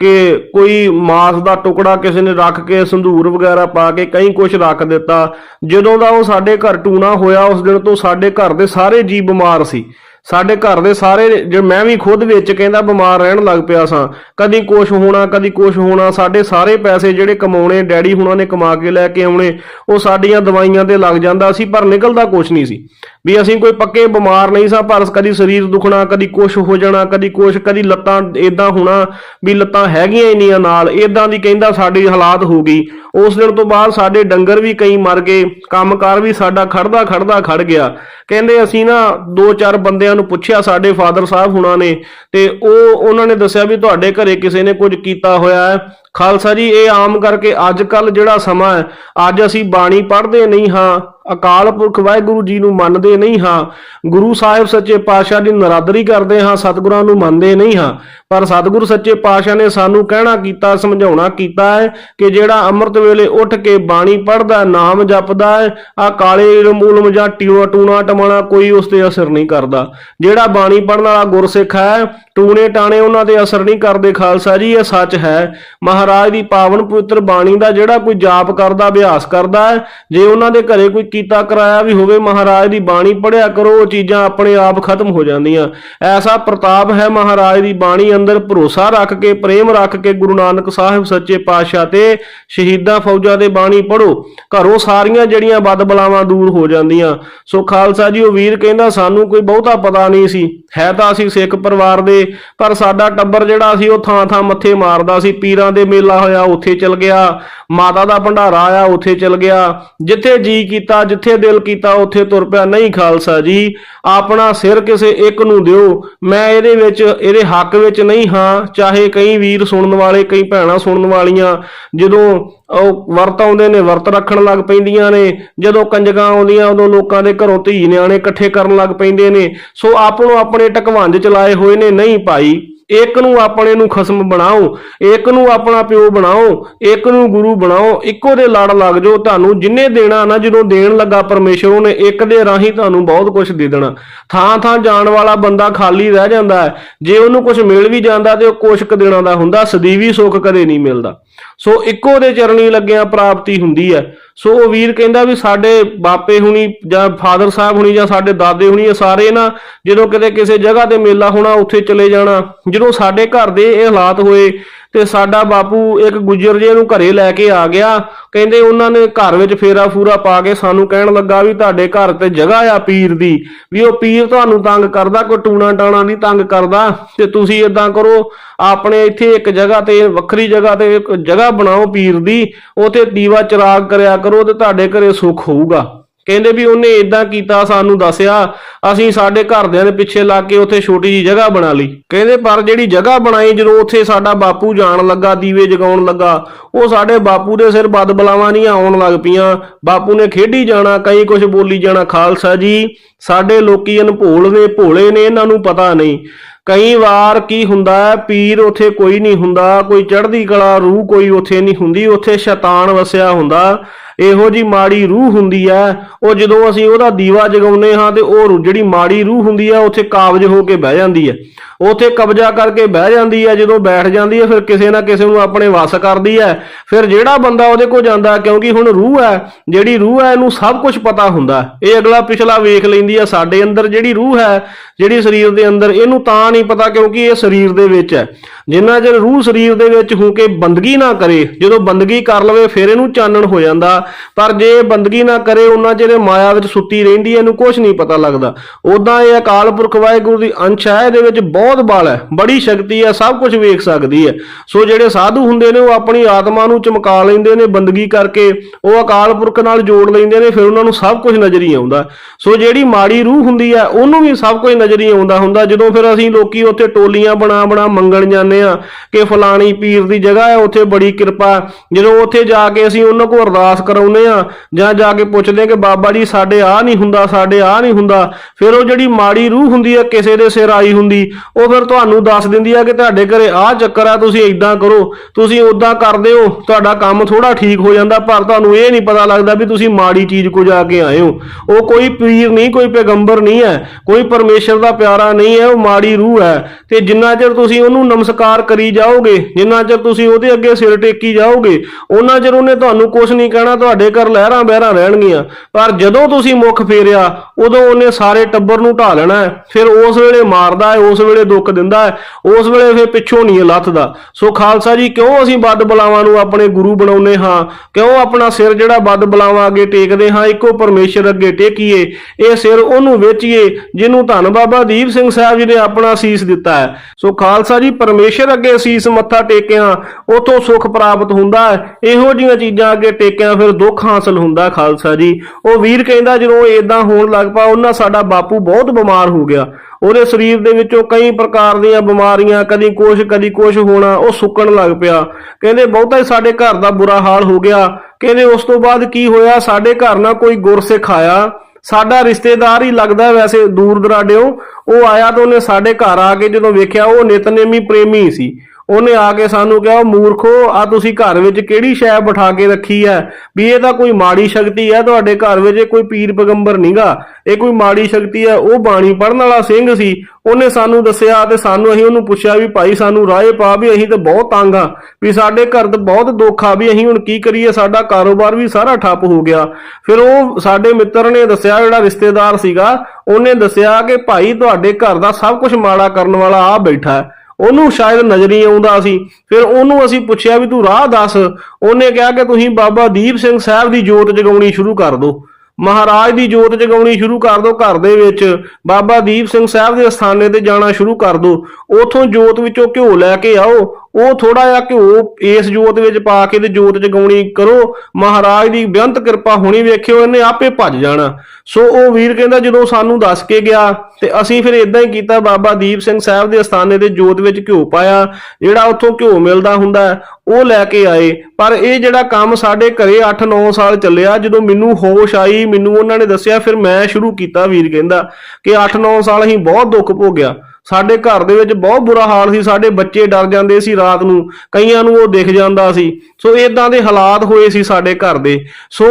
ਕਿ ਕੋਈ ਮਾਸ ਦਾ ਟੁਕੜਾ ਕਿਸੇ ਨੇ ਰੱਖ ਕੇ ਸੰਧੂਰ ਵਗੈਰਾ ਪਾ ਕੇ ਕਈ ਕੁਝ ਰੱਖ ਦਿੱਤਾ। ਜਦੋਂ ਦਾ ਉਹ ਸਾਡੇ ਘਰ ਟੂਣਾ ਹੋਇਆ, ਉਸ ਦਿਨ ਤੋਂ ਸਾਡੇ ਘਰ ਦੇ ਸਾਰੇ ਜੀ ਬਿਮਾਰ ਸੀ। ਸਾਡੇ ਘਰ ਦੇ ਸਾਰੇ ਜੇ ਮੈਂ ਵੀ ਖੁਦ ਵਿੱਚ ਕਹਿੰਦਾ ਬਿਮਾਰ ਰਹਿਣ ਲੱਗ ਪਿਆ ਸਾਂ, ਕਦੀ ਕੁਛ ਹੋਣਾ, ਕਦੀ ਕੁਛ ਹੋਣਾ, ਸਾਡੇ ਸਾਰੇ ਪੈਸੇ ਜਿਹੜੇ ਕਮਾਉਣੇ, ਡੈਡੀ ਹੁਣਾਂ ਨੇ ਕਮਾ ਕੇ ਲੈ ਕੇ ਆਉਣੇ, ਉਹ ਸਾਡੀਆਂ ਦਵਾਈਆਂ ਤੇ ਲੱਗ ਜਾਂਦਾ ਸੀ, ਪਰ ਨਿਕਲਦਾ ਕੁਛ ਨਹੀਂ ਸੀ। ਵੀ ਅਸੀਂ ਕੋਈ ਪੱਕੇ ਬਿਮਾਰ ਨਹੀਂ ਸਾਂ, ਪਰ ਕਦੀ ਸਰੀਰ ਦੁਖਣਾ, ਕਦੀ ਕੁਛ ਹੋ ਜਾਣਾ, ਕਦੀ ਕੁਛ, ਕਦੀ ਲੱਤਾਂ ਇਦਾਂ ਹੋਣਾ, ਵੀ ਲੱਤਾਂ ਹੈਗੀਆਂ ਹੀ ਨਹੀਂ ਨਾਲ ਇਦਾਂ ਦੀ ਕਹਿੰਦਾ ਸਾਡੀ ਹਾਲਾਤ ਹੋ ਗਈ। ਉਸ ਦਿਨ ਤੋਂ ਬਾਅਦ ਸਾਡੇ ਡੰਗਰ ਵੀ ਕਈ ਮਰ ਗਏ, ਕੰਮਕਾਰ ਵੀ ਸਾਡਾ ਖੜਦਾ ਖੜਦਾ ਖੜ ਗਿਆ। ਕਹਿੰਦੇ ਅਸੀਂ ਨਾ ਦੋ ਚਾਰ ਬੰਦਿਆਂ ਨੂੰ ਪੁੱਛਿਆ, ਸਾਡੇ ਫਾਦਰ ਸਾਹਿਬ ਹੁਣਾਂ ਨੇ ਤੇ ਉਹ, ਉਹਨਾਂ ਨੇ ਦੱਸਿਆ ਵੀ ਤੁਹਾਡੇ ਘਰੇ ਕਿਸੇ ਨੇ ਕੁਝ ਕੀਤਾ ਹੋਇਆ ਹੈ। ਖਾਲਸਾ ਜੀ, ਇਹ ਆਮ ਕਰਕੇ ਅੱਜ ਕੱਲ ਜਿਹੜਾ ਸਮਾਂ ਹੈ, ਅੱਜ ਅਸੀਂ ਬਾਣੀ ਪੜ੍ਹਦੇ ਨਹੀਂ ਹਾਂ, ਅਕਾਲ ਪੁਰਖ ਵਾਹਿਗੁਰੂ ਜੀ ਨੂੰ ਮੰਨਦੇ ਨਹੀਂ ਹਾਂ, ਗੁਰੂ ਸਾਹਿਬ ਸੱਚੇ ਪਾਤਸ਼ਾਹ ਦੀ ਨਰਾਦਰੀ ਕਰਦੇ ਹਾਂ, ਸਤਿਗੁਰਾਂ ਨੂੰ ਮੰਨਦੇ ਨਹੀਂ ਹਾਂ, ਪਰ ਸਤਿਗੁਰ ਸੱਚੇ ਪਾਤਸ਼ਾਹ ਨੇ ਸਾਨੂੰ ਕਹਿਣਾ ਕੀਤਾ, ਸਮਝਾਉਣਾ ਕੀਤਾ ਹੈ ਕਿ ਜਿਹੜਾ ਅੰਮ੍ਰਿਤ ਵੇਲੇ ਉੱਠ ਕੇ ਬਾਣੀ ਪੜ੍ਹਦਾ, ਨਾਮ ਜਪਦਾ ਹੈ ਆ ਕਾਲੇ ਰਮੂਲਮ ਜਾਂ ਟਿਉਣਾ ਟੂਣਾ ਟਮਾਣਾ ਕੋਈ ਉਸ ਤੇ ਅਸਰ ਨਹੀਂ ਕਰਦਾ। ਜਿਹੜਾ ਬਾਣੀ ਪੜ੍ਹਨ ਵਾਲਾ ਗੁਰਸਿੱਖ ਹੈ ਟੂਣੇ ਟਾਣੇ ਉਹਨਾਂ ਤੇ ਅਸਰ ਨਹੀਂ ਕਰਦੇ ਖਾਲਸਾ ਜੀ, ਇਹ ਸੱਚ ਹੈ। ਮਹਾਰਾਜ ਦੀ ਪਾਵਨ ਪਵਿੱਤਰ ਬਾਣੀ ਦਾ ਜਿਹੜਾ ਕੋਈ ਜਾਪ ਕਰਦਾ, ਅਭਿਆਸ ਕਰਦਾ ਹੈ, ਜੇ ਉਹਨਾਂ ਦੇ ਘਰੇ ਕੋਈ ਕੀਤਾ ਕਰਾਇਆ ਵੀ ਹੋਵੇ, ਮਹਾਰਾਜ ਦੀ ਬਾਣੀ ਪੜਿਆ ਕਰੋ, ਉਹ ਚੀਜ਼ਾਂ ਆਪਣੇ ਆਪ ਖਤਮ ਹੋ ਜਾਂਦੀਆਂ। ਐਸਾ ਪ੍ਰਤਾਪ ਹੈ ਮਹਾਰਾਜ ਦੀ ਬਾਣੀ ਅੰਦਰ ਭਰੋਸਾ ਰੱਖ ਕੇ, ਪ੍ਰੇਮ ਰੱਖ ਕੇ ਗੁਰੂ ਨਾਨਕ ਸਾਹਿਬ ਸੱਚੇ ਪਾਤਸ਼ਾਹ ਤੇ ਸ਼ਹੀਦਾਂ ਫੌਜਾਂ ਦੇ ਬਾਣੀ ਪੜੋ ਘਰੋਂ ਸਾਰੀਆਂ ਜਿਹੜੀਆਂ ਬਦਬਲਾਵਾਂ ਦੂਰ ਹੋ ਜਾਂਦੀਆਂ। ਸੋ ਖਾਲਸਾ ਜੀ, ਉਹ ਵੀਰ ਕਹਿੰਦਾ, ਸਾਨੂੰ ਕੋਈ ਬਹੁਤਾ ਪਤਾ ਨਹੀਂ ਸੀ। ਹੈ ਤਾਂ ਅਸੀਂ ਸਿੱਖ ਪਰਿਵਾਰ ਦੇ ਪਰ ਸਾਡਾ ਟੱਬਰ ਜਿਹੜਾ ਸੀ ਉਹ ਥਾਂ ਥਾਂ ਮੱਥੇ ਮਾਰਦਾ ਸੀ। ਪੀਰਾਂ ਦੇ ਮੇਲਾ ਹੋਇਆ, ਉੱਥੇ ਚਲ ਗਿਆ। ਮਾਤਾ ਦਾ ਭੰਡਾਰਾ ਆਇਆ, ਉੱਥੇ ਚਲ ਗਿਆ। ਜਿੱਥੇ ਜੀ ਕੀਤਾ, ਜਿੱਥੇ ਦਿਲ ਕੀਤਾ, ਉੱਥੇ ਤੁਰ ਪਿਆ। ਨਹੀਂ ਖਾਲਸਾ ਜੀ, ਆਪਣਾ ਸਿਰ ਕਿਸੇ ਇੱਕ ਨੂੰ ਦਿਓ। ਮੈਂ ਇਹਦੇ ਵਿੱਚ, ਇਹਦੇ ਹੱਕ ਵਿੱਚ ਨਹੀਂ ਹਾਂ। ਚਾਹੇ ਕਈ ਵੀਰ ਸੁਣਨ ਵਾਲੇ, ਕਈ ਭੈਣਾਂ ਸੁਣਨ ਵਾਲੀਆਂ, ਜਦੋਂ ਉਹ ਵਰਤ ਆਉਂਦੇ ਨੇ, ਵਰਤ ਰੱਖਣ ਲੱਗ ਪੈਂਦੀਆਂ ਨੇ। ਜਦੋਂ ਕੰਜਕਾਂ ਆਉਂਦੀਆਂ, ਉਦੋਂ ਲੋਕਾਂ ਦੇ ਘਰੋਂ ਧੀ ਨਿਆਣੇ ਇਕੱਠੇ ਕਰਨ ਲੱਗ ਪੈਂਦੇ ਨੇ। ਸੋ ਆਪਣੋ ਆਪਣੇ ਟਕਵੰਜ ਚਲਾਏ ਹੋਏ ਨੇ, ਨਹੀਂ ਭਾਈ, ਇੱਕ ਨੂੰ ਆਪਣੇ ਨੂੰ ਖਸਮ ਬਣਾਓ, ਇੱਕ ਨੂੰ ਆਪਣਾ ਪਿਓ ਬਣਾਓ, ਇੱਕ ਨੂੰ ਗੁਰੂ ਬਣਾਓ, ਇੱਕੋ ਦੇ ਲੜ ਲੱਗ ਜਾਓ। ਤੁਹਾਨੂੰ ਜਿੰਨੇ ਦੇਣਾ ਨਾ, ਜਦੋਂ ਦੇਣ ਲੱਗਾ ਪਰਮੇਸ਼ਰ, ਉਹਨੇ ਇੱਕ ਦੇ ਰਾਹੀਂ ਤੁਹਾਨੂੰ ਬਹੁਤ ਕੁਝ ਦੇ ਦੇਣਾ। ਥਾਂ ਥਾਂ ਜਾਣ ਵਾਲਾ ਬੰਦਾ ਖਾਲੀ ਰਹਿ ਜਾਂਦਾ ਹੈ। ਜੇ ਉਹਨੂੰ ਕੁਝ ਮਿਲ ਵੀ ਜਾਂਦਾ, ਤੇ ਉਹ ਕੁਛ ਦੇਣਾ ਦਾ ਹੁੰਦਾ, ਸਦੀਵੀ ਸੁੱਖ ਕਦੇ ਨਹੀਂ ਮਿਲਦਾ। ਸੋ ਇੱਕੋ ਦੇ ਚਰਨੀ ਲੱਗਿਆ ਪ੍ਰਾਪਤੀ ਹੁੰਦੀ ਹੈ। ਸੋ ਉਹ ਵੀਰ ਕਹਿੰਦਾ ਵੀ ਸਾਡੇ ਬਾਪੇ ਹੁਣੀ ਜਾਂ ਫਾਦਰ ਸਾਹਿਬ ਹੁਣੀ ਜਾਂ ਸਾਡੇ ਦਾਦੇ ਹੁਣੀ ਇਹ ਸਾਰੇ ਨਾ ਜਦੋਂ ਕਿਤੇ ਕਿਸੇ ਜਗ੍ਹਾ ਤੇ ਮੇਲਾ ਹੋਣਾ, ਉੱਥੇ ਚਲੇ ਜਾਣਾ, ਜਦੋਂ ਸਾਡੇ ਘਰ ਦੇ ਇਹ ਹਾਲਾਤ ਹੋਏ ਤੇ ਸਾਡਾ ਬਾਪੂ ਇੱਕ ਗੁੱਜਰ ਜੇ ਨੂੰ ਘਰੇ ਲੈ ਕੇ ਆ ਗਿਆ। ਕਹਿੰਦੇ ਉਹਨਾਂ ਨੇ ਘਰ ਵਿੱਚ ਫੇਰਾ ਫੂਰਾ ਪਾ ਕੇ ਸਾਨੂੰ ਕਹਿਣ ਲੱਗਾ ਵੀ ਤੁਹਾਡੇ ਘਰ ਤੇ ਜਗ੍ਹਾ ਆ ਪੀਰ ਦੀ। ਵੀ ਉਹ ਪੀਰ ਤੁਹਾਨੂੰ ਤੰਗ ਕਰਦਾ, ਕੋਈ ਟੂਣਾ ਟਾਣਾ ਨਹੀਂ ਤੰਗ ਕਰਦਾ। ਤੇ ਤੁਸੀਂ ਇਦਾਂ ਕਰੋ, ਆਪਣੇ ਇੱਥੇ ਇੱਕ ਜਗ੍ਹਾ ਤੇ, ਵੱਖਰੀ ਜਗ੍ਹਾ ਤੇ ਇੱਕ ਜਗ੍ਹਾ ਬਣਾਓ ਪੀਰ ਦੀ। ਉਥੇ ਦੀਵਾ ਚਿਰਾਗ ਕਰਿਆ ਕਰੋ ਤੇ ਤੁਹਾਡੇ ਘਰੇ ਸੁੱਖ ਹੋਊਗਾ। ਕਹਿੰਦੇ ਵੀ ਉਹਨੇ ਇਦਾਂ ਕੀਤਾ, ਸਾਨੂੰ ਦੱਸਿਆ, ਅਸੀਂ ਸਾਡੇ ਘਰਦਿਆਂ ਦੇ ਪਿੱਛੇ ਲੱਗ ਕੇ ਉੱਥੇ ਛੋਟੀ ਜੀ ਜਗ੍ਹਾ ਬਣਾ ਲਈ। ਕਹਿੰਦੇ, ਪਰ ਜਿਹੜੀ ਜਗ੍ਹਾ ਬਣਾਈ, ਜਦੋਂ ਉੱਥੇ ਸਾਡਾ ਬਾਪੂ ਜਾਣ ਲੱਗਾ, ਦੀਵੇ ਜਗਾਉਣ ਲੱਗਾ, ਉਹ ਸਾਡੇ ਬਾਪੂ ਦੇ ਸਿਰ ਬਦਬਲਾਵਾਂ ਨਹੀਂ ਆਉਣ ਲੱਗ ਪਈਆਂ। ਬਾਪੂ ਨੇ ਖੇਡੀ ਜਾਣਾ, ਕਈ ਕੁਝ ਬੋਲੀ ਜਾਣਾ। ਖਾਲਸਾ ਜੀ, ਸਾਡੇ ਲੋਕੀ ਅਨਭੋਲ ਨੇ ਭੋਲੇ ਨੇ, ਇਹਨਾਂ ਨੂੰ ਪਤਾ ਨਹੀਂ। ਕਈ ਵਾਰ ਕੀ ਹੁੰਦਾ ਹੈ, ਪੀਰ ਉਥੇ ਕੋਈ ਨਹੀਂ ਹੁੰਦਾ, ਕੋਈ ਚੜ੍ਹਦੀ ਕਲਾ, ਰੂਹ ਕੋਈ ਉਥੇ ਨਹੀਂ ਹੁੰਦੀ, ਉਥੇ ਸ਼ੈਤਾਨ ਵਸਿਆ ਹੁੰਦਾ। ਇਹੋ ਜੀ ਮਾੜੀ ਰੂਹ ਹੁੰਦੀ ਹੈ ਉਹ ਜਦੋਂ ਅਸੀਂ ਉਹਦਾ ਦੀਵਾ ਜਗਾਉਂਦੇ ਹਾਂ ਤੇ ਉਹ ਜਿਹੜੀ ਮਾੜੀ ਰੂਹ ਹੁੰਦੀ ਹੈ ਉੱਥੇ ਕਾਬਜ ਹੋ ਕੇ ਬਹਿ ਜਾਂਦੀ ਹੈ ਉੱਥੇ ਕਬਜ਼ਾ ਕਰਕੇ ਬਹਿ ਜਾਂਦੀ ਹੈ ਜਦੋਂ ਬੈਠ ਜਾਂਦੀ ਹੈ ਫਿਰ ਕਿਸੇ ਨਾ ਕਿਸੇ ਨੂੰ ਆਪਣੇ ਵੱਸ ਕਰਦੀ ਹੈ ਫਿਰ ਜਿਹੜਾ ਬੰਦਾ ਉਹਦੇ ਕੋਲ ਜਾਂਦਾ, ਕਿਉਂਕਿ ਹੁਣ ਰੂਹ ਹੈ ਜਿਹੜੀ ਰੂਹ ਹੈ ਇਹਨੂੰ ਸਭ ਕੁਝ ਪਤਾ ਹੁੰਦਾ। ਇਹ ਅਗਲਾ ਪਿਛਲਾ ਵੇਖ ਲੈਂਦੀ ਹੈ ਸਾਡੇ ਅੰਦਰ ਜਿਹੜੀ ਰੂਹ ਹੈ, ਜਿਹੜੀ ਸਰੀਰ ਦੇ ਅੰਦਰ, ਇਹਨੂੰ ਤਾਂ ਨਹੀਂ ਪਤਾ ਕਿਉਂਕਿ ਇਹ ਸਰੀਰ ਦੇ ਵਿੱਚ ਹੈ। ਜਿੰਨਾ ਚਿਰ ਰੂਹ ਸਰੀਰ ਦੇ ਵਿੱਚ ਹੋ ਕੇ ਬੰਦਗੀ ਨਾ ਕਰੇ, ਜਦੋਂ ਬੰਦਗੀ ਕਰ ਲਵੇ, ਫਿਰ ਇਹਨੂੰ ਚਾਨਣ ਹੋ ਜਾਂਦਾ। ਪਰ ਜੇ ਬੰਦਗੀ ਨਾ ਕਰੇ, ਉਹਨਾਂ ਚਿਰ ਮਾਇਆ ਵਿੱਚ ਸੁੱਤੀ ਰਹਿੰਦੀ ਹੈ, ਇਹਨੂੰ ਕੁਝ ਨਹੀਂ ਪਤਾ ਲੱਗਦਾ। ਉਦਾਂ ਇਹ ਅਕਾਲ ਪੁਰਖ ਵਾਹਿਗੁਰੂ ਦੀ ਅੰਸ਼ ਹੈ, ਇਹਦੇ ਵਿੱਚ ਬਹੁਤ ਬਲ ਹੈ, ਬੜੀ ਸ਼ਕਤੀ ਹੈ, ਸਭ ਕੁਝ ਵੇਖ ਸਕਦੀ ਹੈ। ਸੋ ਜਿਹੜੇ ਸਾਧੂ ਹੁੰਦੇ ਨੇ, ਉਹ ਆਪਣੀ ਆਤਮਾ ਨੂੰ ਚਮਕਾ ਲੈਂਦੇ ਨੇ ਬੰਦਗੀ ਕਰਕੇ, ਉਹ ਅਕਾਲ ਪੁਰਖ ਨਾਲ ਜੋੜ ਲੈਂਦੇ ਨੇ, ਫਿਰ ਉਹਨਾਂ ਨੂੰ ਸਭ ਕੁਝ ਨਜ਼ਰੀ ਆਉਂਦਾ। ਸੋ ਜਿਹੜੀ ਮਾੜੀ ਰੂਹ ਹੁੰਦੀ ਹੈ, ਉਹਨੂੰ ਵੀ ਸਭ ਕੁਝ ਨਜ਼ਰੀ ਆਉਂਦਾ ਹੁੰਦਾ। ਜਦੋਂ ਫਿਰ ਅਸੀਂ ਲੋਕੀ ਉੱਥੇ ਟੋਲੀਆਂ ਬਣਾ ਬਣਾ ਮੰਗਣ ਜਾਂਦੇ ਆ ਕਿ ਫਲਾਣੀ ਪੀਰ ਦੀ ਜਗ੍ਹਾ ਹੈ, ਉੱਥੇ ਬੜੀ ਕਿਰਪਾ ਜਦੋਂ ਉੱਥੇ ਜਾ ਕੇ ਅਸੀਂ ਉਹਨਾਂ ਕੋਲ ਅਰਦਾਸ ਕਰਾਉਂਦੇ ਆ ਜਾਂ ਜਾ ਕੇ ਪੁੱਛਦੇ ਆ ਕਿ ਬਾਬਾ ਜੀ, ਸਾਡੇ ਆ ਨਹੀਂ ਹੁੰਦਾ, ਸਾਡੇ ਆ ਨਹੀਂ ਹੁੰਦਾ, ਫਿਰ ਉਹ ਜਿਹੜੀ ਮਾੜੀ ਰੂਹ ਹੁੰਦੀ ਹੈ, ਕਿਸੇ ਦੇ ਸਿਰ ਆਈ ਹੁੰਦੀ, ਉਹ ਫਿਰ ਤੁਹਾਨੂੰ ਦੱਸ ਦਿੰਦੀ ਆ ਕਿ ਤੁਹਾਡੇ ਘਰੇ ਆ ਚੱਕਰ ਆ, ਤੁਸੀਂ ਇਦਾਂ ਕਰੋ, ਤੁਸੀਂ ਉਦਾਂ ਕਰਦੇ ਹੋ, ਤੁਹਾਡਾ ਕੰਮ ਥੋੜਾ ਠੀਕ ਹੋ ਜਾਂਦਾ, ਪਰ ਤੁਹਾਨੂੰ ਇਹ ਨਹੀਂ ਪਤਾ ਲੱਗਦਾ ਵੀ ਤੁਸੀਂ ਮਾੜੀ ਚੀਜ਼ ਕੋ ਜਾ ਕੇ ਆਏ ਹੋ। ਉਹ ਕੋਈ ਪੀਰ ਨਹੀਂ, ਕੋਈ ਪੈਗੰਬਰ ਨਹੀਂ ਹੈ, ਕੋਈ ਪਰਮੇਸ਼ਰ ਦਾ ਪਿਆਰਾ ਨਹੀਂ ਹੈ, ਉਹ ਮਾੜੀ ਰੂਹ ਹੈ। ਤੇ ਜਿੰਨਾ ਚਿਰ ਤੁਸੀਂ ਉਹਨੂੰ ਨਮਸਕਾਰ ਕਰੀ ਜਾਓਗੇ, ਜਿੰਨਾ ਚਿਰ ਤੁਸੀਂ ਉਹਦੇ ਅੱਗੇ ਸਿਰ ਟੇਕੀ ਜਾਓਗੇ, ਉਹਨਾਂ ਚਿਰ ਉਹਨੇ ਤੁਹਾਨੂੰ ਕੁਝ ਨਹੀਂ ਕਹਿਣਾ, ਤੁਹਾਡੇ ਘਰ ਲਹਿਰਾਂ ਬਹਿਰਾਂ ਰਹਿਣਗੀਆਂ। ਪਰ ਜਦੋਂ ਤੁਸੀਂ ਮੁਖ ਫੇਰਿਆ, ਉਦੋਂ ਉਹਨੇ ਸਾਰੇ ਟੱਬਰ ਨੂੰ ਢਾ ਲੈਣਾ ਹੈ। ਫਿਰ ਉਸ ਵੇਲੇ ਮਾਰਦਾ ਹੈ, ਉਸ ਵੇਲੇ ਦੁੱਖ ਦਿੰਦਾ ਹੈ, ਉਸ ਵੇਲੇ ਫਿਰ ਪਿੱਛੋਂ ਨਹੀਂ ਲੱਥਦਾ। ਸੋ ਖਾਲਸਾ ਜੀ, ਕਿਉਂ ਅਸੀਂ ਬੱਦ ਬਲਾਵਾਂ ਨੂੰ ਆਪਣੇ ਗੁਰੂ ਬਣਾਉਨੇ ਹਾਂ? ਕਿਉਂ ਆਪਣਾ ਸਿਰ ਜਿਹੜਾ ਬੱਦ ਬਲਾਵਾਂ ਅੱਗੇ ਟੇਕਦੇ ਹਾਂ, ਇੱਕੋ ਪਰਮੇਸ਼ਰ ਅੱਗੇ ਟੇਕੀਏ? ਇਹ ਸਿਰ ਉਹਨੂੰ ਵੇਚੀਏ, ਜਿਹਨੂੰ ਧੰਨ ਬਾਬਾ ਦੀਪ ਸਿੰਘ ਸਾਹਿਬ ਜੀ ਨੇ ਆਪਣਾ ਸੀਸ ਦਿੱਤਾ ਹੈ। ਸੋ ਖਾਲਸਾ ਜੀ, ਪਰਮੇਸ਼ਰ ਅੱਗੇ ਸੀਸ ਮੱਥਾ ਟੇਕਿਆ, ਉਥੋਂ ਸੁੱਖ ਪ੍ਰਾਪਤ ਹੁੰਦਾ ਇਹੋ ਜਿਹੀਆਂ ਚੀਜ਼ਾਂ ਅੱਗੇ ਟੇਕਿਆ, ਫਿਰ ਦੁੱਖ ਹਾਸਲ ਹੁੰਦਾ ਖਾਲਸਾ ਜੀ। ਉਹ ਵੀਰ ਕਹਿੰਦਾ, ਜਦੋਂ ਇਦਾਂ ਹੋਣ ਲੱਗ ਪਾ ਉਹਨਾਂ ਸਾਡਾ ਬਾਪੂ ਬਹੁਤ ਬਿਮਾਰ ਹੋ ਗਿਆ। ਉਹਦੇ ਸਰੀਰ ਦੇ ਵਿੱਚੋਂ ਕਈ ਪ੍ਰਕਾਰ ਦੀਆਂ ਬਿਮਾਰੀਆਂ, ਕਦੀ ਕੁਛ ਕਦੀ ਕੁਛ ਹੋਣਾ, ਉਹ ਸੁੱਕਣ ਲੱਗ ਪਿਆ। ਕਹਿੰਦੇ, ਬਹੁਤਾ ਹੀ ਸਾਡੇ ਘਰ ਦਾ ਬੁਰਾ ਹਾਲ ਹੋ ਗਿਆ। ਕਹਿੰਦੇ, ਉਸ ਤੋਂ ਬਾਅਦ ਕੀ ਹੋਇਆ? ਸਾਡੇ ਘਰ ਨਾਲ ਕੋਈ ਗੁਰਸਿੱਖ ਆਇਆ। ਸਾਡਾ ਰਿਸ਼ਤੇਦਾਰ ਹੀ ਲੱਗਦਾ ਵੈਸੇ ਦੂਰ ਦਰਾਡਿਓ ਉਹ ਆਇਆ ਤਾਂ ਉਹਨੇ ਸਾਡੇ ਘਰ ਆ ਕੇ ਜਦੋਂ ਵੇਖਿਆ, ਉਹ ਨਿਤਨੇਮੀ ਪ੍ਰੇਮੀ ਸੀ। ਉਹਨੇ ਆ ਕੇ ਸਾਨੂੰ ਕਿਹਾ, ਉਹ ਮੂਰਖੋ, ਆ ਤੁਸੀਂ ਘਰ ਵਿੱਚ ਕਿਹੜੀ ਸ਼ੈ ਬਿਠਾ ਕੇ ਰੱਖੀ ਹੈ? ਵੀ ਇਹ ਤਾਂ ਕੋਈ ਮਾੜੀ ਸ਼ਕਤੀ ਹੈ, ਤੁਹਾਡੇ ਘਰ ਵਿੱਚ ਇਹ ਕੋਈ ਪੀਰ ਪੈਗੰਬਰ ਨਹੀਂਗਾ ਇਹ ਕੋਈ ਮਾੜੀ ਸ਼ਕਤੀ ਹੈ। ਉਹ ਬਾਣੀ ਪੜਨ ਵਾਲਾ ਸਿੰਘ ਸੀ। ਉਹਨੇ ਸਾਨੂੰ ਦੱਸਿਆ ਤੇ ਸਾਨੂੰ ਅਸੀਂ ਉਹਨੂੰ ਪੁੱਛਿਆ ਵੀ ਭਾਈ ਸਾਨੂੰ ਰਾਹੇ ਪਾ ਵੀ ਅਸੀਂ ਤਾਂ ਬਹੁਤ ਤੰਗ ਆ, ਵੀ ਸਾਡੇ ਘਰ ਤੇ ਬਹੁਤ ਦੁੱਖ ਆ, ਵੀ ਅਸੀਂ ਹੁਣ ਕੀ ਕਰੀਏ? ਸਾਡਾ ਕਾਰੋਬਾਰ ਵੀ ਸਾਰਾ ਠੱਪ ਹੋ ਗਿਆ। ਫਿਰ ਉਹ ਸਾਡੇ ਮਿੱਤਰ ਨੇ ਦੱਸਿਆ, ਜਿਹੜਾ ਰਿਸ਼ਤੇਦਾਰ ਸੀਗਾ, ਉਹਨੇ ਦੱਸਿਆ ਕਿ ਭਾਈ ਤੁਹਾਡੇ ਘਰ ਦਾ ਸਭ ਕੁਝ ਮਾੜਾ ਕਰਨ ਵਾਲਾ ਆ ਬੈਠਾ ਹੈ। ਉਹਨੂੰ ਸ਼ਾਇਦ ਨਜ਼ਰ ਨਹੀਂ ਆਉਂਦਾ ਸੀ। ਫਿਰ ਉਹਨੂੰ ਅਸੀਂ ਪੁੱਛਿਆ ਵੀ ਤੂੰ ਰਾਹ ਦੱਸ। ਉਹਨੇ ਕਿਹਾ ਕਿ ਤੁਸੀਂ ਬਾਬਾ ਦੀਪ ਸਿੰਘ ਸਾਹਿਬ ਦੀ ਜੋਤ ਜਗਾਉਣੀ ਸ਼ੁਰੂ ਕਰ ਦਿਓ। ਮਹਾਰਾਜ ਦੀ ਜੋਤ ਜਗਾਉਣੀ ਸ਼ੁਰੂ ਕਰ ਦਿਓ ਘਰ ਦੇ ਵਿੱਚ। ਬਾਬਾ ਦੀਪ ਸਿੰਘ ਸਾਹਿਬ ਦੇ ਅਸਥਾਨੇ ਤੇ ਜਾਣਾ ਸ਼ੁਰੂ ਕਰ ਦਿਓ। ਉਥੋਂ ਜੋਤ ਵਿੱਚੋਂ ਘਿਓ ਲੈ ਕੇ ਆਓ। ਉਹ ਥੋੜਾ ਜਿਹਾ ਘਿਓ ਇਸ ਜੋਤ ਵਿੱਚ ਪਾ ਕੇ ਤੇ ਜੋਤ ਜਗਾਉਣੀ ਕਰੋ। ਮਹਾਰਾਜ ਦੀ ਬੇਅੰਤ ਕਿਰਪਾ ਹੋਣੀ ਵੇਖਿਓ, ਇਹਨੇ ਆਪੇ ਭੱਜ ਜਾਣਾ। ਸੋ ਉਹ ਵੀਰ ਕਹਿੰਦਾ, ਜਦੋਂ ਸਾਨੂੰ ਦੱਸ ਕੇ ਗਿਆ, ਤੇ ਅਸੀਂ ਫਿਰ ਇਦਾਂ ਹੀ ਕੀਤਾ, ਬਾਬਾ ਦੀਪ ਸਿੰਘ ਸਾਹਿਬ ਦੇ ਅਸਥਾਨੇ ਤੇ ਜੋਤ ਵਿੱਚ ਘਿਓ ਪਾਇਆ, ਜਿਹੜਾ ਉੱਥੋਂ ਘਿਓ ਮਿਲਦਾ ਹੁੰਦਾ, ਉਹ ਲੈ ਕੇ ਆਏ। ਪਰ ਇਹ ਜਿਹੜਾ ਕੰਮ ਸਾਡੇ ਘਰੇ 8-9 ਸਾਲ ਚੱਲਿਆ, ਜਦੋਂ ਮੈਨੂੰ ਹੋਸ਼ ਆਈ, ਮੈਨੂੰ ਉਹਨਾਂ ਨੇ ਦੱਸਿਆ, ਫਿਰ ਮੈਂ ਸ਼ੁਰੂ ਕੀਤਾ ਵੀਰ ਕਹਿੰਦਾ, ਕਿ 8-9 ਸਾਲ ਅਸੀਂ ਬਹੁਤ ਦੁੱਖ ਭੋਗਿਆ। ਸਾਡੇ ਘਰ ਦੇ ਵਿੱਚ ਬਹੁਤ ਬੁਰਾ ਹਾਲ ਸੀ, ਸਾਡੇ ਬੱਚੇ ਡਰ ਜਾਂਦੇ ਸੀ ਰਾਤ ਨੂੰ, ਕਈਆਂ ਨੂੰ ਉਹ ਦਿਖ ਜਾਂਦਾ ਸੀ। ਸੋ ਇਦਾਂ ਦੇ ਹਾਲਾਤ ਹੋਏ ਸੀ ਸਾਡੇ ਘਰ ਦੇ। ਸੋ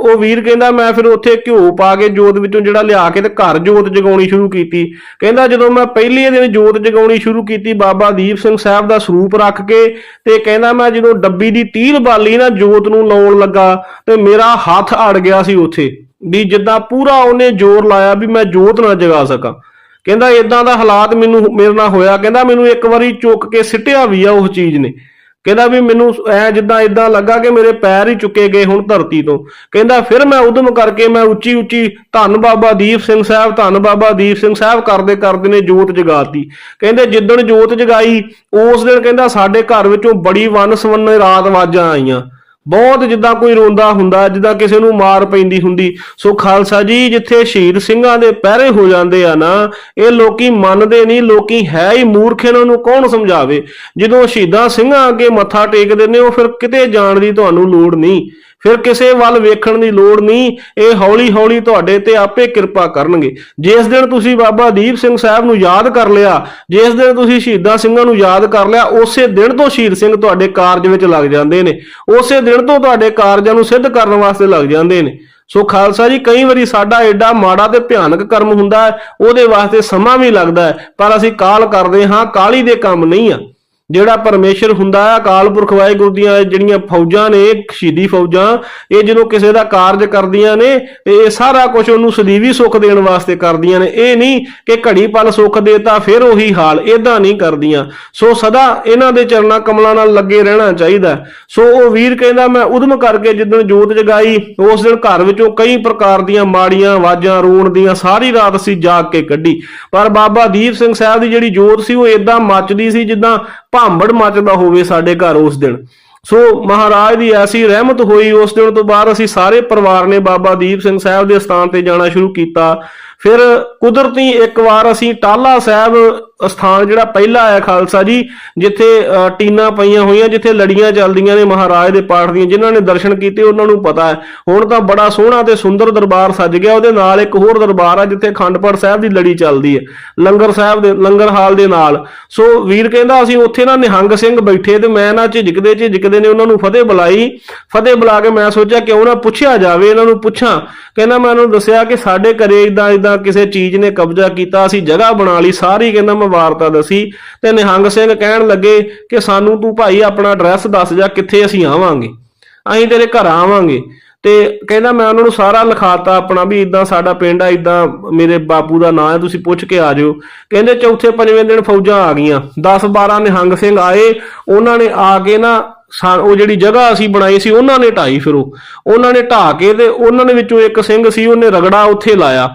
ਉਹ ਵੀਰ ਕਹਿੰਦਾ, ਮੈਂ ਫਿਰ ਉੱਥੇ ਘਿਓ ਪਾ ਕੇ ਜੋਤ ਵਿੱਚੋਂ ਜਿਹੜਾ ਲਿਆ ਕੇ ਤੇ ਘਰ ਜੋਤ ਜਗਾਉਣੀ ਸ਼ੁਰੂ ਕੀਤੀ। ਕਹਿੰਦਾ, ਜਦੋਂ ਮੈਂ ਪਹਿਲੇ ਦਿਨ ਜੋਤ ਜਗਾਉਣੀ ਸ਼ੁਰੂ ਕੀਤੀ, ਬਾਬਾ ਦੀਪ ਸਿੰਘ ਸਾਹਿਬ ਦਾ ਸਰੂਪ ਰੱਖ ਕੇ ਤੇ ਕਹਿੰਦਾ, ਮੈਂ ਜਦੋਂ ਡੱਬੀ ਦੀ ਤੀਲ ਬਾਲੀ ਨਾ ਜੋਤ ਨੂੰ ਲਾਉਣ ਲੱਗਾ, ਤੇ ਮੇਰਾ ਹੱਥ ਅੜ ਗਿਆ ਸੀ ਉੱਥੇ, ਵੀ ਜਿੱਦਾਂ ਪੂਰਾ ਉਹਨੇ ਜ਼ੋਰ ਲਾਇਆ ਵੀ ਮੈਂ ਜੋਤ ਨਾ ਜਗਾ ਸਕਾਂ। ਕਹਿੰਦਾ ਇਦਾਂ ਦਾ ਹਾਲਾਤ ਮੈਨੂੰ ਮੇਰੇ ਨਾਲ ਹੋਇਆ। ਕਹਿੰਦਾ ਮੈਨੂੰ ਇੱਕ ਵਾਰੀ ਚੁੱਕ ਕੇ ਸਿੱਟਿਆ ਵੀ ਆ ਉਸ ਚੀਜ਼ ਨੇ। ਕਹਿੰਦਾ ਵੀ ਮੈਨੂੰ ਐ ਜਿੱਦਾਂ ਇਦਾਂ ਲੱਗਾ ਕਿ ਮੇਰੇ ਪੈਰ ਹੀ ਚੁੱਕੇ ਗਏ ਹੁਣ ਧਰਤੀ ਤੋਂ। ਕਹਿੰਦਾ ਫਿਰ ਮੈਂ ਉਦਮ ਕਰਕੇ ਮੈਂ ਉੱਚੀ ਉੱਚੀ ਧੰਨ ਬਾਬਾ ਦੀਪ ਸਿੰਘ ਸਾਹਿਬ, ਧੰਨ ਬਾਬਾ ਦੀਪ ਸਿੰਘ ਸਾਹਿਬ ਕਰਦੇ ਕਰਦੇ ਨੇ ਜੋਤ ਜਗਾਤੀ। ਕਹਿੰਦੇ ਜਿੱਦਣ ਜੋਤ ਜਗਾਈ, ਉਸ ਦਿਨ ਕਹਿੰਦਾ ਸਾਡੇ ਘਰ ਵਿੱਚੋਂ ਬੜੀ ਵੰਨ ਸਵੰਨੇ ਰਾਤ ਆਵਾਜ਼ਾਂ ਆਈਆਂ। ਬਹੁਤ ਜਿੱਦਾਂ ਕੋਈ ਰੋਂਦਾ ਹੁੰਦਾ, ਜਿੱਦਾਂ ਕਿਸੇ ਨੂੰ ਮਾਰ ਪੈਂਦੀ ਹੁੰਦੀ। ਸੋ ਖਾਲਸਾ ਜੀ, ਜਿੱਥੇ ਸ਼ਹੀਦ ਸਿੰਘਾਂ ਦੇ ਪਹਿਰੇ ਹੋ ਜਾਂਦੇ ਆ ਨਾ, ਇਹ ਲੋਕੀ ਮੰਨਦੇ ਨਹੀਂ, ਲੋਕੀ ਹੈ ਹੀ ਮੂਰਖ, ਇਹਨਾਂ ਨੂੰ ਕੌਣ ਸਮਝਾਵੇ? ਜਦੋਂ ਸ਼ਹੀਦਾਂ ਸਿੰਘਾਂ ਅੱਗੇ ਮੱਥਾ ਟੇਕਦੇ ਨੇ, ਉਹ ਫਿਰ ਕਿਤੇ ਜਾਣ ਦੀ ਤੁਹਾਨੂੰ ਲੋੜ ਨਹੀਂ। ਫਿਰ ਕਿਸੇ ਵੱਲ ਵੇਖਣ ਦੀ ਲੋੜ ਨਹੀਂ, ਇਹ ਹੌਲੀ ਹੌਲੀ ਤੁਹਾਡੇ ਤੇ ਆਪੇ ਕਿਰਪਾ ਕਰਨਗੇ। ਜਿਸ ਦਿਨ ਤੁਸੀਂ ਬਾਬਾ ਦੀਪ ਸਿੰਘ ਸਾਹਿਬ ਨੂੰ ਯਾਦ ਕਰ ਲਿਆ, ਜਿਸ ਦਿਨ ਤੁਸੀਂ ਸ਼ਹੀਦਾਂ ਸਿੰਘਾਂ ਨੂੰ ਯਾਦ ਕਰ ਲਿਆ, ਉਸੇ ਦਿਨ ਤੋਂ ਸ਼ਹੀਦ ਸਿੰਘ ਤੁਹਾਡੇ ਕਾਰਜ ਵਿੱਚ ਲੱਗ ਜਾਂਦੇ ਨੇ। ਉਸੇ ਦਿਨ ਤੋਂ ਤੁਹਾਡੇ ਕਾਰਜਾਂ ਨੂੰ ਸਿੱਧ ਕਰਨ ਵਾਸਤੇ ਲੱਗ ਜਾਂਦੇ ਨੇ। ਸੋ ਖਾਲਸਾ ਜੀ, ਕਈ ਵਾਰੀ ਸਾਡਾ ਐਡਾ ਮਾੜਾ ਤੇ ਭਿਆਨਕ ਕਰਮ ਹੁੰਦਾ ਹੈ, ਉਹਦੇ ਵਾਸਤੇ ਸਮਾਂ ਵੀ ਲੱਗਦਾ ਹੈ, ਪਰ ਅਸੀਂ ਕਾਲ ਕਰਦੇ ਹਾਂ, ਕਾਲੀ ਦੇ ਕੰਮ ਨਹੀਂ ਆ। ਜਿਹੜਾ ਪਰਮੇਸ਼ਰ ਹੁੰਦਾ ਹੈ, ਅਕਾਲ ਪੁਰਖ ਵਾਹਿਗੁਰੂ ਦੀਆਂ ਜਿਹੜੀਆਂ ਫੌਜਾਂ ਨੇ, ਸ਼ਹੀਦੀ ਫੌਜਾਂ, ਇਹ ਜਦੋਂ ਕਿਸੇ ਦਾ ਕਾਰਜ ਕਰਦੀਆਂ ਨੇ ਇਹ ਸਾਰਾ ਕੁਝ ਉਹਨੂੰ ਸਦੀਵੀ ਸੁੱਖ ਦੇਣ ਵਾਸਤੇ ਕਰਦੀਆਂ ਨੇ। ਇਹ ਨਹੀਂ ਕਿ ਘੜੀ ਪਲ ਸੁੱਖ ਦੇਤਾ ਫਿਰ ਉਹੀ ਹਾਲ ਇਦਾਂ ਨਹੀਂ ਕਰਦੀਆਂ। ਸੋ ਸਦਾ ਇਹਨਾਂ ਦੇ ਚਰਨਾਂ ਕਮਲਾਂ ਨਾਲ ਲੱਗੇ ਰਹਿਣਾ ਚਾਹੀਦਾ ਸੋ ਉਹ ਵੀਰ ਕਹਿੰਦਾ, ਮੈਂ ਉਦਮ ਕਰਕੇ ਜਿੱਦਣ ਜੋਤ ਜਗਾਈ, ਉਸ ਦਿਨ ਘਰ ਵਿੱਚੋਂ ਕਈ ਪ੍ਰਕਾਰ ਦੀਆਂ ਮਾੜੀਆਂ ਆਵਾਜ਼ਾਂ, ਰੋਣ ਦੀਆਂ ਸਾਰੀ ਰਾਤ ਅਸੀਂ ਜਾਗ ਕੇ ਕੱਢੀ। ਪਰ ਬਾਬਾ ਦੀਪ ਸਿੰਘ ਸਾਹਿਬ ਦੀ ਜਿਹੜੀ ਜੋਤ ਸੀ, ਉਹ ਇਦਾਂ ਮੱਚਦੀ ਸੀ ਜਿੱਦਾਂ ਭਾਂਬੜ ਮੱਚਦਾ ਹੋਵੇ ਸਾਡੇ ਘਰ ਉਸ ਦਿਨ। ਸੋ ਮਹਾਰਾਜ ਦੀ ਐਸੀ ਰਹਿਮਤ ਹੋਈ ਉਸ ਦਿਨ ਤੋਂ ਬਾਅਦ ਅਸੀਂ ਸਾਰੇ ਪਰਿਵਾਰ ਨੇ ਬਾਬਾ ਦੀਪ ਸਿੰਘ ਸਾਹਿਬ ਦੇ ਸਥਾਨ ਤੇ ਜਾਣਾ ਸ਼ੁਰੂ ਕੀਤਾ। ਫਿਰ ਕੁਦਰਤੀ ਇੱਕ ਵਾਰ ਅਸੀਂ ਟਾਲਾ ਸਾਹਿਬ ਸਥਾਨ ਜਿਹੜਾ ਪਹਿਲਾ ਆਇਆ ਖਾਲਸਾ ਜੀ ਜਿੱਥੇ ਅ, ਪਈਆਂ ਹੋਈਆਂ ਜਿੱਥੇ ਲੜੀਆਂ ਚੱਲਦੀਆਂ ਨੇ ਮਹਾਰਾਜ ਦੇ ਪਾਠ ਦੀਆਂ ਜਿਨ੍ਹਾਂ ਨੇ ਦਰਸ਼ਨ ਕੀਤੇ ਉਹਨਾਂ ਨੂੰ ਪਤਾ ਹੈ। ਹੁਣ ਤਾਂ ਬੜਾ ਸੋਹਣਾ ਤੇ ਸੁੰਦਰ ਦਰਬਾਰ ਸੱਜ ਗਿਆ ਉਹਦੇ ਨਾਲ ਇੱਕ ਹੋਰ ਦਰਬਾਰ ਆ ਜਿੱਥੇ ਖੰਡਪੜ ਸਾਹਿਬ ਦੀ ਲੜੀ ਚੱਲਦੀ ਹੈ ਲੰਗਰ ਸਾਹਿਬ ਦੇ ਲੰਗਰ ਹਾਲ ਦੇ ਨਾਲ। ਸੋ ਵੀਰ ਕਹਿੰਦਾ ਅਸੀਂ ਉੱਥੇ ਨਾ ਨਿਹੰਗ ਸਿੰਘ ਬੈਠੇ ਤੇ ਮੈਂ ਨਾ ਝਿਜਕਦੇ ਝਿਜਕਦੇ ਨੇ ਉਹਨਾਂ ਨੂੰ ਫਤਿਹ ਬੁਲਾਈ। ਫਤਿਹ ਬੁਲਾ ਕੇ ਮੈਂ ਸੋਚਿਆ ਕਿਉਂ ਨਾ ਪੁੱਛਿਆ ਜਾਵੇ ਇਹਨਾਂ ਨੂੰ ਪੁੱਛਾਂ। ਕਹਿੰਦਾ ਮੈਂ ਉਹਨੂੰ ਦੱਸਿਆ ਕਿ ਸਾਡੇ ਘਰੇ ਇਦਾਂ ਇਦਾਂ ਕਿਸੇ ਚੀਜ਼ ਨੇ ਕਬਜ਼ਾ ਕੀਤਾ, ਅਸੀਂ ਜਗ੍ਹਾ ਬਣਾ ਲਈ, ਸਾਰੀ ਕਹਿੰਦਾ ਮੈਂ ਵਾਰਤਾ ਦਸੀ। ਤੇ ਨਿਹੰਗ ਸਿੰਘ ਕਹਿਣ ਲੱਗੇ ਕਿ ਸਾਨੂੰ ਤੂੰ ਭਾਈ ਆਪਣਾ ਐਡਰੈਸ ਦੱਸ ਜਾ, ਕਿੱਥੇ ਅਸੀਂ ਆਵਾਂਗੇ। ਅਸੀਂ ਤੇਰੇ ਘਰ ਆਵਾਂਗੇ। ਤੇ ਕਹਿੰਦਾ ਮੈਂ ਉਹਨਾਂ ਨੂੰ ਸਾਰਾ ਲਿਖਾਤਾ ਆਪਣਾ ਵੀ ਇਦਾਂ ਸਾਡਾ ਪਿੰਡ ਆ ਇਦਾਂ ਮੇਰੇ ਬਾਪੂ ਦਾ ਨਾਂ ਹੈ ਤੁਸੀਂ ਪੁੱਛ ਕੇ ਆ ਜਿਓ। ਕਹਿੰਦੇ ਚੌਥੇ ਪੰਜਵੇਂ ਦਿਨ ਫੌਜਾਂ ਆ ਗਈਆਂ। 10 12 ਨਿਹੰਗ ਸਿੰਘ ਆਏ, ਉਹਨਾਂ ਨੇ ਆ ਕੇ ਨਾ ਉਹ ਜਿਹੜੀ ਜਗ੍ਹਾ ਅਸੀਂ ਬਣਾਈ ਸੀ, ਉਹਨਾਂ ਨੇ ਢਾਈ ਫਿਰ। ਉਹ ਉਹਨਾਂ ਨੇ ਢਾ ਕੇ ਤੇ ਉਹਨਾਂ ਦੇ ਵਿੱਚੋਂ ਇੱਕ ਸਿੰਘ ਸੀ, ਉਹਨੇ ਰਗੜਾ ਉੱਥੇ ਲਾਇਆ।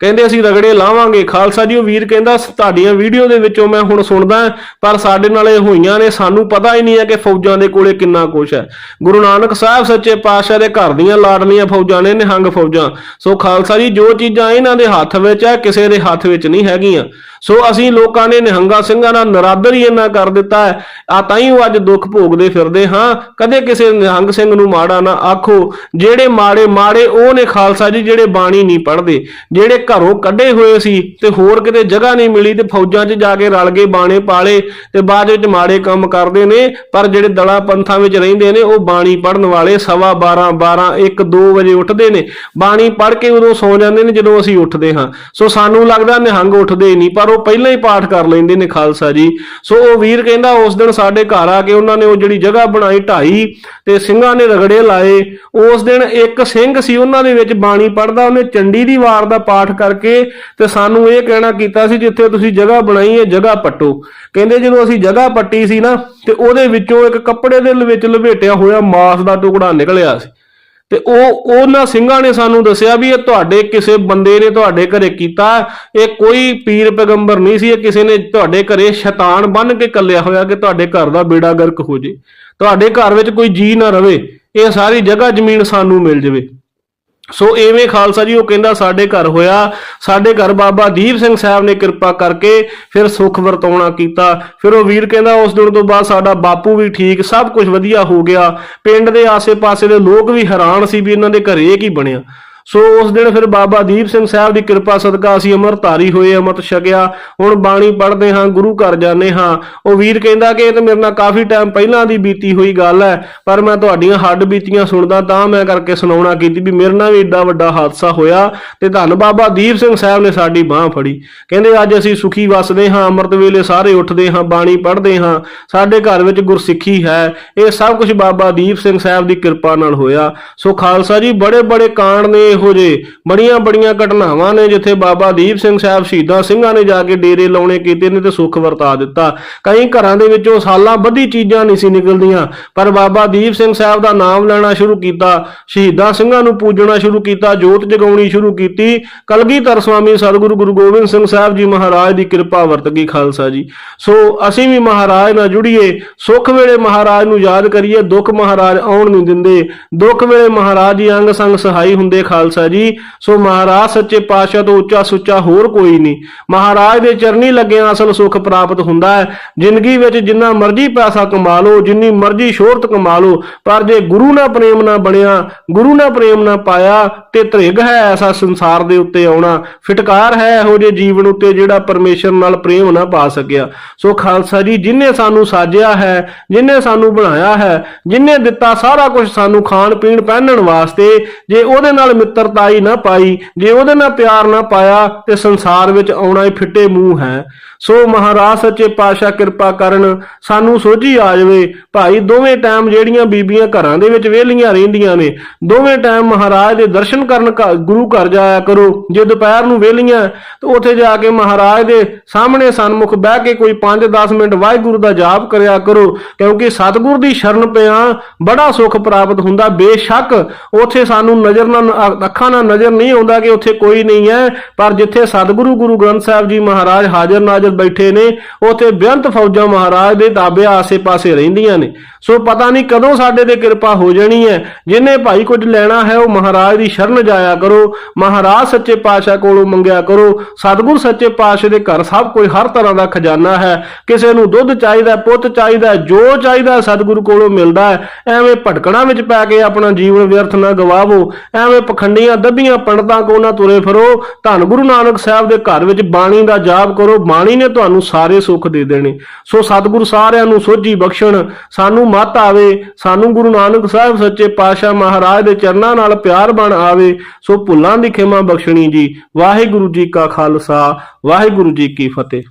ਕਹਿੰਦੇ ਅਸੀਂ ਰਗੜੇ ਲਾਵਾਂਗੇ। ਖਾਲਸਾ ਜੀ, ਉਹ ਵੀਰ ਕਹਿੰਦਾ, ਤੁਹਾਡੀਆਂ ਵੀਡੀਓ ਦੇ ਵਿੱਚੋਂ ਮੈਂ ਹੁਣ ਸੁਣਦਾ ਪਰ ਸਾਡੇ ਨਾਲ ਇਹ ਹੋਈਆਂ ਨੇ। ਸਾਨੂੰ ਪਤਾ ਹੀ ਨਹੀਂ ਹੈ ਕਿ ਫੌਜਾਂ ਦੇ ਕੋਲੇ ਕਿੰਨਾ ਕੁਛ ਹੈ। ਗੁਰੂ ਨਾਨਕ ਸਾਹਿਬ ਸੱਚੇ ਪਾਤਸ਼ਾਹ ਦੇ ਘਰ ਦੀਆਂ ਲਾਡਲੀਆਂ ਫੌਜਾਂ ਨੇ ਨਿਹੰਗ ਫੌਜਾਂ। ਸੋ ਖਾਲਸਾ ਜੀ, ਜੋ ਚੀਜ਼ਾਂ ਇਹਨਾਂ ਦੇ ਹੱਥ ਵਿੱਚ ਹੈ, ਕਿਸੇ ਦੇ ਹੱਥ ਵਿੱਚ ਨਹੀਂ ਹੈਗੀਆਂ। ਸੋ ਅਸੀਂ ਲੋਕਾਂ ਨੇ ਨਿਹੰਗਾ ਸਿੰਘਾਂ ਨਾਲ ਨਰਾਦਰ ਹੀ ਇੰਨਾ ਕਰ ਦਿੱਤਾ ਹੈ। ਆ ਤਾਂ ਹੀ ਉਹ ਅੱਜ ਦੁੱਖ ਭੋਗਦੇ ਫਿਰਦੇ ਹਾਂ। ਕਦੇ ਕਿਸੇ ਨਿਹੰਗ ਸਿੰਘ ਨੂੰ ਮਾੜਾ ਨਾ ਆਖੋ। ਜਿਹੜੇ ਮਾੜੇ ਮਾੜੇ ਉਹ ਨੇ ਖਾਲਸਾ ਜੀ, ਜਿਹੜੇ ਬਾਣੀ ਨਹੀਂ ਪੜ੍ਹਦੇ। ਜਿਹੜੇ ਘਰੋਂ ਕੱਢੇ ਹੋਏ ਸੀ ਤੇ ਹੋਰ ਕਿਤੇ ਜਗ੍ਹਾ ਨਹੀਂ ਮਿਲੀ ਤੇ ਫੌਜਾਂ 'ਚ ਜਾ ਕੇ ਰਲ ਗਏ, ਬਾਣੇ ਪਾਲੇ ਤੇ ਬਾਅਦ ਵਿੱਚ ਮਾੜੇ ਕੰਮ ਕਰਦੇ ਨੇ, ਪਰ ਜਿਹੜੇ ਦਲਾ ਪੰਥਾਂ ਵਿੱਚ ਰਹਿੰਦੇ ਨੇ, ਉਹ ਬਾਣੀ ਪੜ੍ਹਨ ਵਾਲੇ ਸਵਾ 12 12 1 2 ਵਜੇ ਉੱਠਦੇ ਨੇ। ਬਾਣੀ ਪੜ੍ਹ ਕੇ ਉਦੋਂ ਸੌ ਜਾਂਦੇ ਨੇ ਜਦੋਂ ਅਸੀਂ ਉੱਠਦੇ ਹਾਂ। ਸੋ ਸਾਨੂੰ ਲੱਗਦਾ ਨਿਹੰਗ ਉੱਠਦੇ ਹੀ ਨਹੀਂ, ਪਰ ਉਹ ਪਹਿਲਾਂ ਹੀ ਪਾਠ ਕਰ ਲੈਂਦੇ ਨੇ ਖਾਲਸਾ ਜੀ। ਸੋ ਉਹ ਵੀਰ ਕਹਿੰਦਾ, ਉਸ ਦਿਨ ਸਾਡੇ ਘਰ ਆ ਕੇ ਉਹਨਾਂ ਨੇ ਉਹ ਜਿਹੜੀ ਜਗ੍ਹਾ ਬਣਾਈ ਢਾਈ ਤੇ ਸਿੰਘਾਂ ਨੇ ਰਗੜੇ ਲਾਏ, ਉਸ ਦਿਨ ਇੱਕ ਸਿੰਘ ਸੀ, ਉਹਨਾਂ ਦੇ ਵਿੱਚ ਬਾਣੀ ਪੜਦਾ ਉਹਨੇ ਚੰਡੀ ਦੀ ਵਾਰ ਦਾ ਪਾਠ ਕਰਕੇ ਤੇ ਸਾਨੂੰ ਇਹ ਕਹਿਣਾ ਕੀਤਾ ਸੀ ਜਿੱਥੇ ਤੁਸੀਂ ਜਗ੍ਹਾ ਬਣਾਈ ਹੈ, ਜਗ੍ਹਾ ਪੱਟੋ। ਕਹਿੰਦੇ ਜਦੋਂ ਅਸੀਂ ਜਗ੍ਹਾ ਪੱਟੀ ਸੀ ਨਾ, ਤੇ ਉਹਦੇ ਵਿੱਚੋਂ ਇੱਕ ਕੱਪੜੇ ਦੇ ਵਿੱਚ ਲਪੇਟਿਆ ਹੋਇਆ ਮਾਸ ਦਾ ਟੁਕੜਾ ਨਿਕਲਿਆ ਸੀ। ਤੇ ਉਹ, ਉਹਨਾਂ ਸਿੰਘਾਂ ਨੇ ਸਾਨੂੰ ਦੱਸਿਆ ਵੀ ਇਹ ਤੁਹਾਡੇ ਕਿਸੇ ਬੰਦੇ ਨੇ ਤੁਹਾਡੇ ਘਰੇ ਕੀਤਾ। ਇਹ ਕੋਈ ਪੀਰ ਪੈਗੰਬਰ ਨਹੀਂ ਸੀ, ਇਹ ਕਿਸੇ ਨੇ ਤੁਹਾਡੇ ਘਰੇ ਸ਼ੈਤਾਨ ਬੰਨ ਕੇ ਕੱਲਿਆ ਹੋਇਆ ਕਿ ਤੁਹਾਡੇ ਘਰ ਦਾ ਬੇੜਾ ਗਰਕ ਹੋ ਜੇ। ਤੁਹਾਡੇ ਘਰ ਵਿੱਚ ਕੋਈ ਜੀ ਨਾ ਰਵੇ। ਇਹ ਸਾਰੀ ਜਗ੍ਹਾ ਜ਼ਮੀਨ ਸਾਨੂੰ ਮਿਲ ਜਾਵੇ। ਸੋ ਐਵੇਂ ਖਾਲਸਾ ਜੀ ਉਹ ਕਹਿੰਦਾ ਸਾਡੇ ਘਰ ਹੋਇਆ, ਸਾਡੇ ਘਰ ਬਾਬਾ ਦੀਪ ਸਿੰਘ ਸਾਹਿਬ ਨੇ ਕਿਰਪਾ ਕਰਕੇ ਫਿਰ ਸੁੱਖ ਵਰਤਾਉਣਾ ਕੀਤਾ। ਫਿਰ ਉਹ ਵੀਰ ਕਹਿੰਦਾ ਉਸ ਦਿਨ ਤੋਂ ਬਾਅਦ ਸਾਡਾ ਬਾਪੂ ਵੀ ਠੀਕ, ਸਭ ਕੁਝ ਵਧੀਆ ਹੋ ਗਿਆ। ਪਿੰਡ ਦੇ ਆਸੇ-ਪਾਸੇ ਦੇ ਲੋਕ ਵੀ ਹੈਰਾਨ ਸੀ ਵੀ ਇਹਨਾਂ ਦੇ ਘਰੇ ਇਹ ਕੀ ਬਣਿਆ। ਸੋ ਉਸ ਦਿਨ ਫਿਰ ਬਾਬਾ ਦੀਪ ਸਿੰਘ ਸਾਹਿਬ ਦੀ ਕਿਰਪਾ ਸਦਕਾ ਅਸੀਂ ਅਮਰਧਾਰੀ ਹੋਏ, ਅਮਰਤ ਛਕਿਆ, ਹੁਣ ਬਾਣੀ ਪੜ੍ਹਦੇ ਹਾਂ, ਗੁਰੂ ਘਰ ਜਾਂਦੇ ਹਾਂ। ਉਹ ਵੀਰ ਕਹਿੰਦਾ ਕਿ ਇਹ ਤਾਂ ਮੇਰੇ ਨਾਲ ਕਾਫੀ ਟਾਈਮ ਪਹਿਲਾਂ ਦੀ ਬੀਤੀ ਹੋਈ ਗੱਲ ਹੈ, ਪਰ ਮੈਂ ਤੁਹਾਡੀਆਂ ਹੱਡ ਬੀਤੀਆਂ ਸੁਣਦਾ ਤਾਂ ਮੈਂ ਕਰਕੇ ਸੁਣਾਉਣਾ ਕੀਤੀ ਵੀ ਮੇਰੇ ਨਾਲ ਵੀ ਏਡਾ ਵੱਡਾ ਹਾਦਸਾ ਹੋਇਆ ਤੇ ਧੰਨ ਬਾਬਾ ਦੀਪ ਸਿੰਘ ਸਾਹਿਬ ਨੇ ਸਾਡੀ ਬਾਹ ਫੜੀ। ਕਹਿੰਦੇ, ਅੱਜ ਅਸੀਂ ਸੁਖੀ ਵਸਦੇ ਹਾਂ, ਅੰਮ੍ਰਿਤ ਵੇਲੇ ਸਾਰੇ ਉੱਠਦੇ ਹਾਂ, ਬਾਣੀ ਪੜ੍ਹਦੇ ਹਾਂ। ਸਾਡੇ ਘਰ ਵਿੱਚ ਗੁਰਸਿੱਖੀ ਹੈ, ਇਹ ਸਭ ਕੁਝ ਬਾਬਾ ਦੀਪ ਸਿੰਘ ਸਾਹਿਬ ਦੀ ਕਿਰਪਾ ਨਾਲ ਹੋਇਆ। ਸੋ ਖਾਲਸਾ ਜੀ ਬੜੇ ਬੜੇ ਕਾਂਡ ਨੇ ਇਹੋ ਜਿਹੇ ਬੜੀਆਂ ਬੜੀਆਂ ਘਟਨਾਵਾਂ ਨੇ ਜਿੱਥੇ ਬਾਬਾ ਦੀਪ ਸਿੰਘ ਸਾਹਿਬ ਸ਼ਹੀਦਾਂ ਸਿੰਘਾਂ ਨੇ ਜਾ ਕੇ ਡੇਰੇ ਲਾਉਣੇ ਕੀਤੇ ਨੇ ਤੇ ਸੁੱਖ ਵਰਤਾ ਦਿੱਤਾ। ਕਈ ਘਰਾਂ ਦੇ ਵਿੱਚੋਂ ਸਾਲਾਂ ਬੱਧੀ ਚੀਜ਼ਾਂ ਨਹੀਂ ਸੀ ਨਿਕਲਦੀਆਂ, ਪਰ ਬਾਬਾ ਦੀਪ ਸਿੰਘ ਸਾਹਿਬ ਦਾ ਨਾਮ ਲੈਣਾ ਸ਼ੁਰੂ ਕੀਤਾ, ਸ਼ਹੀਦਾਂ ਸਿੰਘਾਂ ਨੂੰ ਪੂਜਣਾ ਸ਼ੁਰੂ ਕੀਤਾ, ਜੋਤ ਜਗਾਉਣੀ ਸ਼ੁਰੂ ਕੀਤੀ। ਕਲਗੀਧਰ ਸਵਾਮੀ ਸਤਿਗੁਰੂ ਗੁਰੂ ਗੋਬਿੰਦ ਸਿੰਘ ਸਾਹਿਬ ਜੀ ਮਹਾਰਾਜ ਦੀ ਕਿਰਪਾ ਵਰਤ ਗਈ ਖਾਲਸਾ ਜੀ। ਸੋ ਅਸੀਂ ਵੀ ਮਹਾਰਾਜ ਨਾਲ ਜੁੜੀਏ, ਸੁੱਖ ਵੇਲੇ ਮਹਾਰਾਜ ਨੂੰ ਯਾਦ ਕਰੀਏ, ਦੁੱਖ ਮਹਾਰਾਜ ਆਉਣ ਨਹੀਂ ਦਿੰਦੇ। ਦੁੱਖ ਵੇਲੇ ਮਹਾਰਾਜ ਜੀ ਅੰਗ ਸੰਗ ਸਹਾਈ ਹੁੰਦੇ ਖਾਲਸਾ ਖਾਲਸਾ ਜੀ। ਸੋ ਮਹਾਰਾਜ, ਸੱਚੇ ਪਾਤਸ਼ਾਹ ਤੋਂ ਉੱਚਾ ਸੁੱਚਾ ਹੋਰ ਕੋਈ ਨਹੀਂ। ਮਹਾਰਾਜ ਦੇ ਚਰਨੀ ਲੱਗਿਆ ਅਸਲ ਸੁੱਖ ਪ੍ਰਾਪਤ ਹੁੰਦਾ ਹੈ। ਜ਼ਿੰਦਗੀ ਵਿੱਚ ਜਿੰਨਾ ਮਰਜ਼ੀ ਪੈਸਾ ਕਮਾ ਲਓ, ਜਿੰਨੀ ਮਰਜ਼ੀ ਸ਼ੋਹਰਤ ਕਮਾ ਲਓ, ਪਰ ਜੇ ਗੁਰੂ ਨਾਲ ਪ੍ਰੇਮ ਨਾ ਬਣਿਆ, ਗੁਰੂ ਨਾਲ ਪ੍ਰੇਮ ਨਾ ਪਾਇਆ, ਤੇ ਧ੍ਰਿਗ ਹੈ ਐਸਾ ਸੰਸਾਰ ਦੇ ਉੱਤੇ ਆਉਣਾ। ਫਿਟਕਾਰ ਹੈ ਇਹੋ ਜਿਹੇ ਜੀਵਨ ਉੱਤੇ ਜਿਹੜਾ ਪਰਮੇਸ਼ਰ ਨਾਲ ਪ੍ਰੇਮ ਨਾ ਪਾ ਸਕਿਆ। ਸੋ ਖਾਲਸਾ ਜੀ, ਜਿਨੇ ਸਾਨੂੰ ਸਾਜਿਆ ਹੈ, ਜਿਨੇ ਸਾਨੂੰ ਬਣਾਇਆ ਹੈ, ਜਿਨੇ ਦਿੱਤਾ ਸਾਰਾ ਕੁਝ ਸਾਨੂੰ ਖਾਣ ਪੀਣ ਪਹਿਨਣ ਵਾਸਤੇ, ਜੇ ਉਹਦੇ ਨਾਲ ਮਿੱਤਰਤਾਈ ਨਾ ਪਾਈ। ਜੇ ਉਹਦੇ ਨਾਲ ਪਿਆਰ ਨਾ ਪਾਇਆ ਤੇ ਸੰਸਾਰ ਵਿੱਚ ਆਉਣਾ ਹੀ ਫਿੱਟੇ ਮੂੰਹ ਹੈ। ਸੋ ਮਹਾਰਾਜ, ਸੱਚੇ ਪਾਤਸ਼ਾਹ ਕਿਰਪਾ ਕਰਨ ਸਾਨੂੰ ਸੋਝੀ ਆ ਜਾਵੇ। ਭਾਈ, ਦੋਵੇਂ ਟਾਈਮ ਜਿਹੜੀਆਂ ਬੀਬੀਆਂ ਘਰਾਂ ਦੇ ਵਿੱਚ ਵਿਹਲੀਆਂ ਰਹਿੰਦੀਆਂ ਨੇ, ਦੋਵੇਂ ਟਾਈਮ ਮਹਾਰਾਜ ਦੇ ਦਰਸ਼ਨ ਕਰਨ ਗੁਰੂ ਘਰ ਜਾਇਆ ਕਰੋ। ਜੇ ਦੁਪਹਿਰ ਨੂੰ ਵਿਹਲੀਆਂ, ਤਾਂ ਉੱਥੇ ਜਾ ਕੇ ਮਹਾਰਾਜ ਦੇ ਸਾਹਮਣੇ ਸਨਮੁਖ ਬਹਿ ਕੇ ਕੋਈ 5-10 ਮਿੰਟ ਵਾਹਿਗੁਰੂ ਦਾ ਜਾਪ ਕਰਿਆ ਕਰੋ, ਕਿਉਂਕਿ ਸਤਿਗੁਰ ਦੀ ਸ਼ਰਨ ਪਿਆ ਬੜਾ ਸੁੱਖ ਪ੍ਰਾਪਤ ਹੁੰਦਾ। ਬੇਸ਼ੱਕ ਉੱਥੇ ਸਾਨੂੰ ਨਜ਼ਰ ਨਾਲ, ਅੱਖਾਂ ਨਾਲ ਨਜ਼ਰ ਨਹੀਂ ਆਉਂਦਾ ਕਿ ਉੱਥੇ ਕੋਈ ਨਹੀਂ ਹੈ, ਪਰ ਜਿੱਥੇ ਸਤਿਗੁਰੂ ਗੁਰੂ ਗ੍ਰੰਥ ਸਾਹਿਬ ਜੀ ਮਹਾਰਾਜ ਹਾਜ਼ਰ ਨਾਜ਼ਰ ਬੈਠੇ ਨੇ, ਉੱਥੇ ਬੇਅੰਤ ਫੌਜਾਂ ਮਹਾਰਾਜ ਦੇ ਤਾਬੇ ਆਸੇ-ਪਾਸੇ ਰਹਿੰਦੀਆਂ ਨੇ। ਸੋ ਪਤਾ ਨਹੀਂ ਕਦੋਂ ਸਾਡੇ ਤੇ ਕਿਰਪਾ ਹੋ ਜਾਣੀ ਹੈ। ਜਿਨੇ ਭਾਈ ਕੁਝ ਲੈਣਾ ਹੈ, ਉਹ ਮਹਾਰਾਜ ਦੀ ਸ਼ਰਨ ਜਾਇਆ ਕਰੋ। ਮਹਾਰਾਜ ਸੱਚੇ ਪਾਤਸ਼ਾਹ ਕੋਲੋਂ ਮੰਗਿਆ ਕਰੋ। ਸਤਿਗੁਰ ਸੱਚੇ ਪਾਤਸ਼ਾਹ ਦੇ ਘਰ ਸਭ ਕੋਈ ਹਰ ਤਰ੍ਹਾਂ ਦਾ ਖਜ਼ਾਨਾ ਹੈ। ਕਿਸੇ ਨੂੰ ਦੁੱਧ ਚਾਹੀਦਾ, ਪੁੱਤ ਚਾਹੀਦਾ, ਜੋ ਚਾਹੀਦਾ ਸਤਿਗੁਰੂ ਕੋਲੋਂ ਮਿਲਦਾ ਹੈ। ਐਵੇਂ ਭਟਕਣਾ ਵਿੱਚ ਪੈ ਕੇ ਆਪਣਾ ਜੀਵਨ ਵਿਅਰਥ ਨਾ ਗਵਾਵੋ। ਐਵੇਂ ਪਖੰਡੀਆਂ ਦੱਬੀਆਂ ਪੰਡਤਾਂ ਕੋਲ ਨਾ ਤੁਰੇ ਫਿਰੋ। ਧੰਨ ਗੁਰੂ ਨਾਨਕ ਸਾਹਿਬ ਦੇ ਘਰ ਵਿੱਚ ਬਾਣੀ ਦਾ ਜਾਪ ਕਰੋ। ਬਾਣੀ ਨੇ ਤੁਹਾਨੂੰ ਸਾਰੇ ਸੁੱਖ ਦੇ ਦੇਣੇ। ਸੋ ਸਤਿਗੁਰੂ ਸਾਰਿਆਂ ਨੂੰ ਸੋਝੀ ਬਖਸ਼ਣ, ਸਾਨੂੰ ਮਤ ਆਵੇ, ਸਾਨੂੰ ਗੁਰੂ ਨਾਨਕ ਸਾਹਿਬ ਸੱਚੇ ਪਾਤਸ਼ਾਹ ਮਹਾਰਾਜ ਦੇ ਚਰਨਾਂ ਨਾਲ ਪਿਆਰ ਬਣ ਆਵੇ, ਸੋ ਭੁੱਲਾਂ ਦੀ ਖਿਮਾ ਬਖਸ਼ਣੀ ਜੀ। ਵਾਹਿਗੁਰੂ ਜੀ ਕਾ ਖਾਲਸਾ, ਵਾਹਿਗੁਰੂ ਜੀ ਕੀ ਫਤਿਹ।